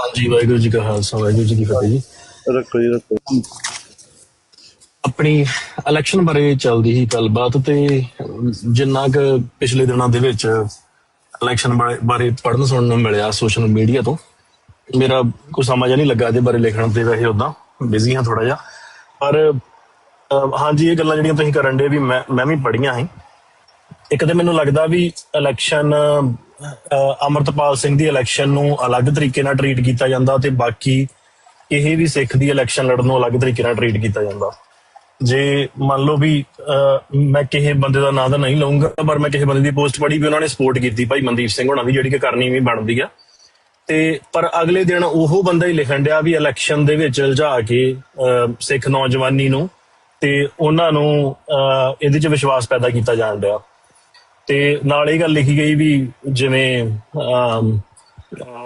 ਹਾਂਜੀ ਵਾਹਿਗੁਰੂ ਜੀ ਕਾ ਖਾਲਸਾ ਵਾਹਿਗੁਰੂ ਜੀ ਕੀ ਫਤਿਹ ਜੀ। ਰੱਖੋ ਜੀ ਰੱਖੋ ਆਪਣੀ ਇਲੈਕਸ਼ਨ ਬਾਰੇ ਚੱਲਦੀ ਸੀ ਗੱਲਬਾਤ ਤੇ ਜਿੰਨਾ ਕੁ ਪਿਛਲੇ ਦਿਨਾਂ ਦੇ ਵਿੱਚ ਇਲੈਕਸ਼ਨ ਬਾਰੇ ਪੜ੍ਹਨ ਸੁਣਨ ਨੂੰ ਮਿਲਿਆ ਸੋਸ਼ਲ ਮੀਡੀਆ ਤੋਂ। ਮੇਰਾ ਕੋਈ ਸਮਝ ਨਹੀਂ ਲੱਗਾ ਇਹਦੇ ਬਾਰੇ ਲਿਖਣ ਤੇ ਵੈਸੇ ਉਦਾਂ ਬਿਜ਼ੀ ਹਾਂ ਥੋੜਾ ਜਿਹਾ। ਪਰ ਹਾਂਜੀ ਇਹ ਗੱਲਾਂ ਜਿਹੜੀਆਂ ਤੁਸੀਂ ਕਰਨ ਦੇ ਵੀ ਮੈਂ ਮੈਂ ਵੀ ਪੜ੍ਹੀਆਂ ਸੀ। ਇੱਕ ਤੇ ਮੈਨੂੰ ਲੱਗਦਾ ਵੀ ਇਲੈਕਸ਼ਨ ਅਮਰਤਪਾਲ ਸਿੰਘ ਦੀ ਇਲੈਕਸ਼ਨ ਨੂੰ ਅਲੱਗ ਤਰੀਕੇ ਨਾਲ ਟਰੀਟ ਕੀਤਾ ਜਾਂਦਾ ਤੇ ਬਾਕੀ ਇਹ ਵੀ ਸਿੱਖ ਦੀ ਇਲੈਕਸ਼ਨ ਲੜਨ ਨੂੰ ਅਲੱਗ ਤਰੀਕੇ ਨਾਲ ਟਰੀਟ ਕੀਤਾ ਜਾਂਦਾ। ਜੇ ਮੰਨ ਲਓ ਵੀ ਮੈਂ ਕਿਸੇ ਬੰਦੇ ਦਾ ਨਾਂ ਤਾਂ ਨਹੀਂ ਲਵਾਂਗਾ ਪਰ ਮੈਂ ਕਿਸੇ ਬੰਦੇ ਦੀ ਪੋਸਟ ਪੜ੍ਹੀ ਵੀ ਉਹਨਾਂ ਨੇ ਸਪੋਰਟ ਕੀਤੀ ਭਾਈ ਮਨਦੀਪ ਸਿੰਘ ਹੋਣਾ ਦੀ ਜਿਹੜੀ ਕਿ ਕਰਨੀ ਵੀ ਬਣਦੀ ਆ। ਤੇ ਪਰ ਅਗਲੇ ਦਿਨ ਉਹ ਬੰਦਾ ਹੀ ਲਿਖਣ ਡਿਆ ਵੀ ਇਲੈਕਸ਼ਨ ਦੇ ਵਿੱਚ ਉਲਝਾ ਕੇ ਅਹ, ਸਿੱਖ ਨੌਜਵਾਨੀ ਨੂੰ ਤੇ ਉਹਨਾਂ ਨੂੰ ਅਹ, ਇਹਦੇ 'ਚ ਵਿਸ਼ਵਾਸ ਪੈਦਾ ਕੀਤਾ ਜਾਣ ਡਿਆ। ਤੇ ਨਾਲ ਇਹ ਗੱਲ ਲਿਖੀ ਗਈ ਵੀ ਜਿਵੇਂ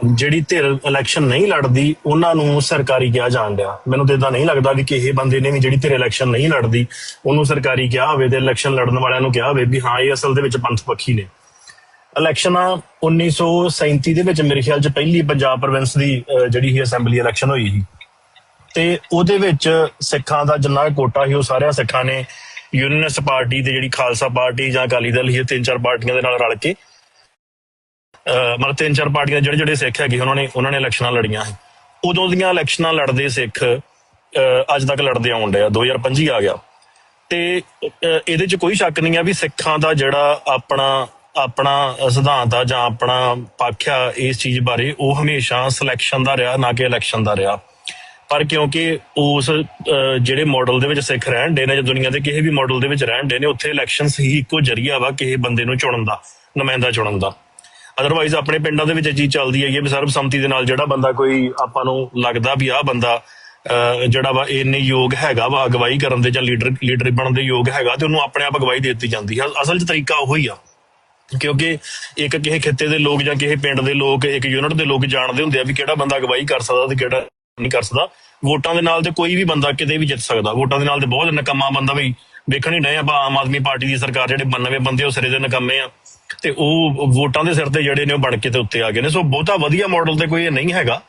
ਜਿਹੜੀ ਧਿਰ ਇਲੈਕਸ਼ਨ ਨਹੀਂ ਲੜਦੀ, ਉਹਨਾਂ ਨੂੰ ਸਰਕਾਰੀ ਕਿਹਾ ਜਾਣ ਮੈਨੂੰ ਤੇ ਇਦਾਂ ਨਹੀਂ ਲੱਗਦਾ ਵੀ ਕਿਸੇ ਬੰਦੇ ਨੇ ਵੀ ਜਿਹੜੀ ਧਿਰ ਇਲੈਕਸ਼ਨ ਨਹੀਂ ਲੜਦੀ, ਉਹਨੂੰ ਸਰਕਾਰੀ ਕਿਹਾ ਹੋਵੇ ਤੇ ਇਲੈਕਸ਼ਨ ਲੜਨ ਵਾਲਿਆਂ ਨੂੰ ਕਿਹਾ ਹੋਵੇ ਵੀ ਹਾਂ, ਇਹ ਅਸਲ ਦੇ ਵਿੱਚ ਪੰਥ ਪੱਖੀ ਨੇ। ਇਲੈਕਸ਼ਨਾਂ 1937 ਦੇ ਵਿੱਚ ਮੇਰੇ ਖਿਆਲ 'ਚ ਪਹਿਲੀ ਪੰਜਾਬ ਪ੍ਰੋਵਿੰਸ ਦੀ ਜਿਹੜੀ ਸੀ ਅਸੈਂਬਲੀ ਇਲੈਕਸ਼ਨ ਹੋਈ ਸੀ। ਤੇ ਉਹਦੇ ਵਿੱਚ ਸਿੱਖਾਂ ਦਾ ਜਿੰਨਾ ਕੋਟਾ ਸੀ, ਉਹ ਸਾਰਿਆਂ ਸਿੱਖਾਂ ਨੇ ਯੂਨੀਅਨਿਸਟ ਪਾਰਟੀ ਤੇ ਜਿਹੜੀ ਖਾਲਸਾ ਪਾਰਟੀ ਜਾਂ ਅਕਾਲੀ ਦਲ ਸੀ ਤਿੰਨ ਚਾਰ ਪਾਰਟੀਆਂ ਦੇ ਨਾਲ ਰਲ ਕੇ, ਅਹ ਮਤਲਬ ਤਿੰਨ ਚਾਰ ਪਾਰਟੀਆਂ ਜਿਹੜੇ ਜਿਹੜੇ ਸਿੱਖ ਹੈਗੇ, ਉਹਨਾਂ ਨੇ ਉਹਨਾਂ ਨੇ ਇਲੈਕਸ਼ਨਾਂ ਲੜੀਆਂ ਉਦੋਂ ਦੀਆਂ ਇਲੈਕਸ਼ਨਾਂ ਲੜਦੇ ਸਿੱਖ, ਅਹ ਅੱਜ ਤੱਕ ਲੜਦੇ ਆਉਣ ਡਿਆ 2025 ਆ ਗਿਆ। ਤੇ ਇਹਦੇ 'ਚ ਕੋਈ ਸ਼ੱਕ ਨਹੀਂ ਆ ਵੀ ਸਿੱਖਾਂ ਦਾ ਜਿਹੜਾ ਆਪਣਾ ਆਪਣਾ ਸਿਧਾਂਤ ਆ ਜਾਂ ਆਪਣਾ ਪੱਖ ਆ ਇਸ ਚੀਜ਼ ਬਾਰੇ, ਉਹ ਹਮੇਸ਼ਾ ਸਿਲੈਕਸ਼ਨ ਦਾ ਰਿਹਾ, ਨਾ ਕਿ ਇਲੈਕਸ਼ਨ ਦਾ ਰਿਹਾ। ਪਰ ਕਿਉਂਕਿ ਉਸ ਜਿਹੜੇ ਮਾਡਲ ਦੇ ਵਿੱਚ ਸਿੱਖ ਰਹਿਣ ਦੇ ਨੇ ਜਾਂ ਦੁਨੀਆ ਦੇ ਕਿਸੇ ਵੀ ਮਾਡਲ ਦੇ ਵਿੱਚ ਰਹਿਣ ਦੇ ਨੇ, ਉੱਥੇ ਇਲੈਕਸ਼ਨਸ ਹੀ ਇੱਕੋ ਜਰੀਆ ਵਾ ਕਿਸੇ ਬੰਦੇ ਨੂੰ ਚੁਣਨ ਦਾ, ਨੁਮਾਇੰਦਾ ਚੁਣਨ ਦਾ। ਅਦਰਵਾਈਜ਼ ਆਪਣੇ ਪਿੰਡਾਂ ਦੇ ਵਿੱਚ ਇਹ ਚੱਲਦੀ ਹੈਗੀ ਹੈ ਵੀ ਸਰਬਸੰਮਤੀ ਦੇ ਨਾਲ ਜਿਹੜਾ ਬੰਦਾ ਕੋਈ ਆਪਾਂ ਨੂੰ ਲੱਗਦਾ ਵੀ ਆਹ ਬੰਦਾ ਜਿਹੜਾ ਵਾ ਇੰਨੇ ਯੋਗ ਹੈਗਾ ਵਾ, ਅਗਵਾਈ ਕਰਨ ਦੇ ਜਾਂ ਲੀਡਰ ਲੀਡਰ ਬਣਨ ਦੇ ਯੋਗ ਹੈਗਾ ਤੇ ਉਹਨੂੰ ਆਪਣੇ ਆਪ ਅਗਵਾਈ ਦੇ ਦਿੱਤੀ ਜਾਂਦੀ ਹੈ। ਅਸਲ 'ਚ ਤਰੀਕਾ ਉਹੀ ਹੀ ਆ। ਕਿਉਂਕਿ ਇੱਕ ਕਿਸੇ ਖਿੱਤੇ ਦੇ ਲੋਕ ਜਾਂ ਕਿਸੇ ਪਿੰਡ ਦੇ ਲੋਕ, ਇੱਕ ਯੂਨਿਟ ਦੇ ਲੋਕ ਜਾਣਦੇ ਹੁੰਦੇ ਆ ਵੀ ਕਿਹੜਾ ਬੰਦਾ ਅਗਵਾਈ ਕਰ ਸਕਦਾ ਤੇ ਕਿਹੜਾ ਨਹੀਂ ਕਰ ਸਕਦਾ। ਵੋਟਾਂ ਦੇ ਨਾਲ ਤੇ ਕੋਈ ਵੀ ਬੰਦਾ ਕਿਤੇ ਵੀ ਜਿੱਤ ਸਕਦਾ। ਵੋਟਾਂ ਦੇ ਨਾਲ ਤੇ ਬਹੁਤ ਨਕਮਾ ਬੰਦਾ ਵੀ ਵੇਖਣ ਹੀ ਡਏ ਆਪਾਂ ਆਮ ਆਦਮੀ ਪਾਰਟੀ ਦੀ ਸਰਕਾਰ ਜਿਹੜੇ 92 ਬੰਦੇ ਉਹ ਸਿਰੇ ਦੇ ਨਕਮੇ ਆ। ਤੇ ਉਹ ਵੋਟਾਂ ਦੇ ਸਿਰ ਤੇ ਜਿਹੜੇ ਨੇ ਉਹ ਬਣ ਕੇ ਤੇ ਉੱਤੇ ਆ ਗਏ ਨੇ। ਸੋ ਬਹੁਤਾ ਵਧੀਆ ਮਾਡਲ ਤੇ ਕੋਈ ਨਹੀਂ ਹੈਗਾ।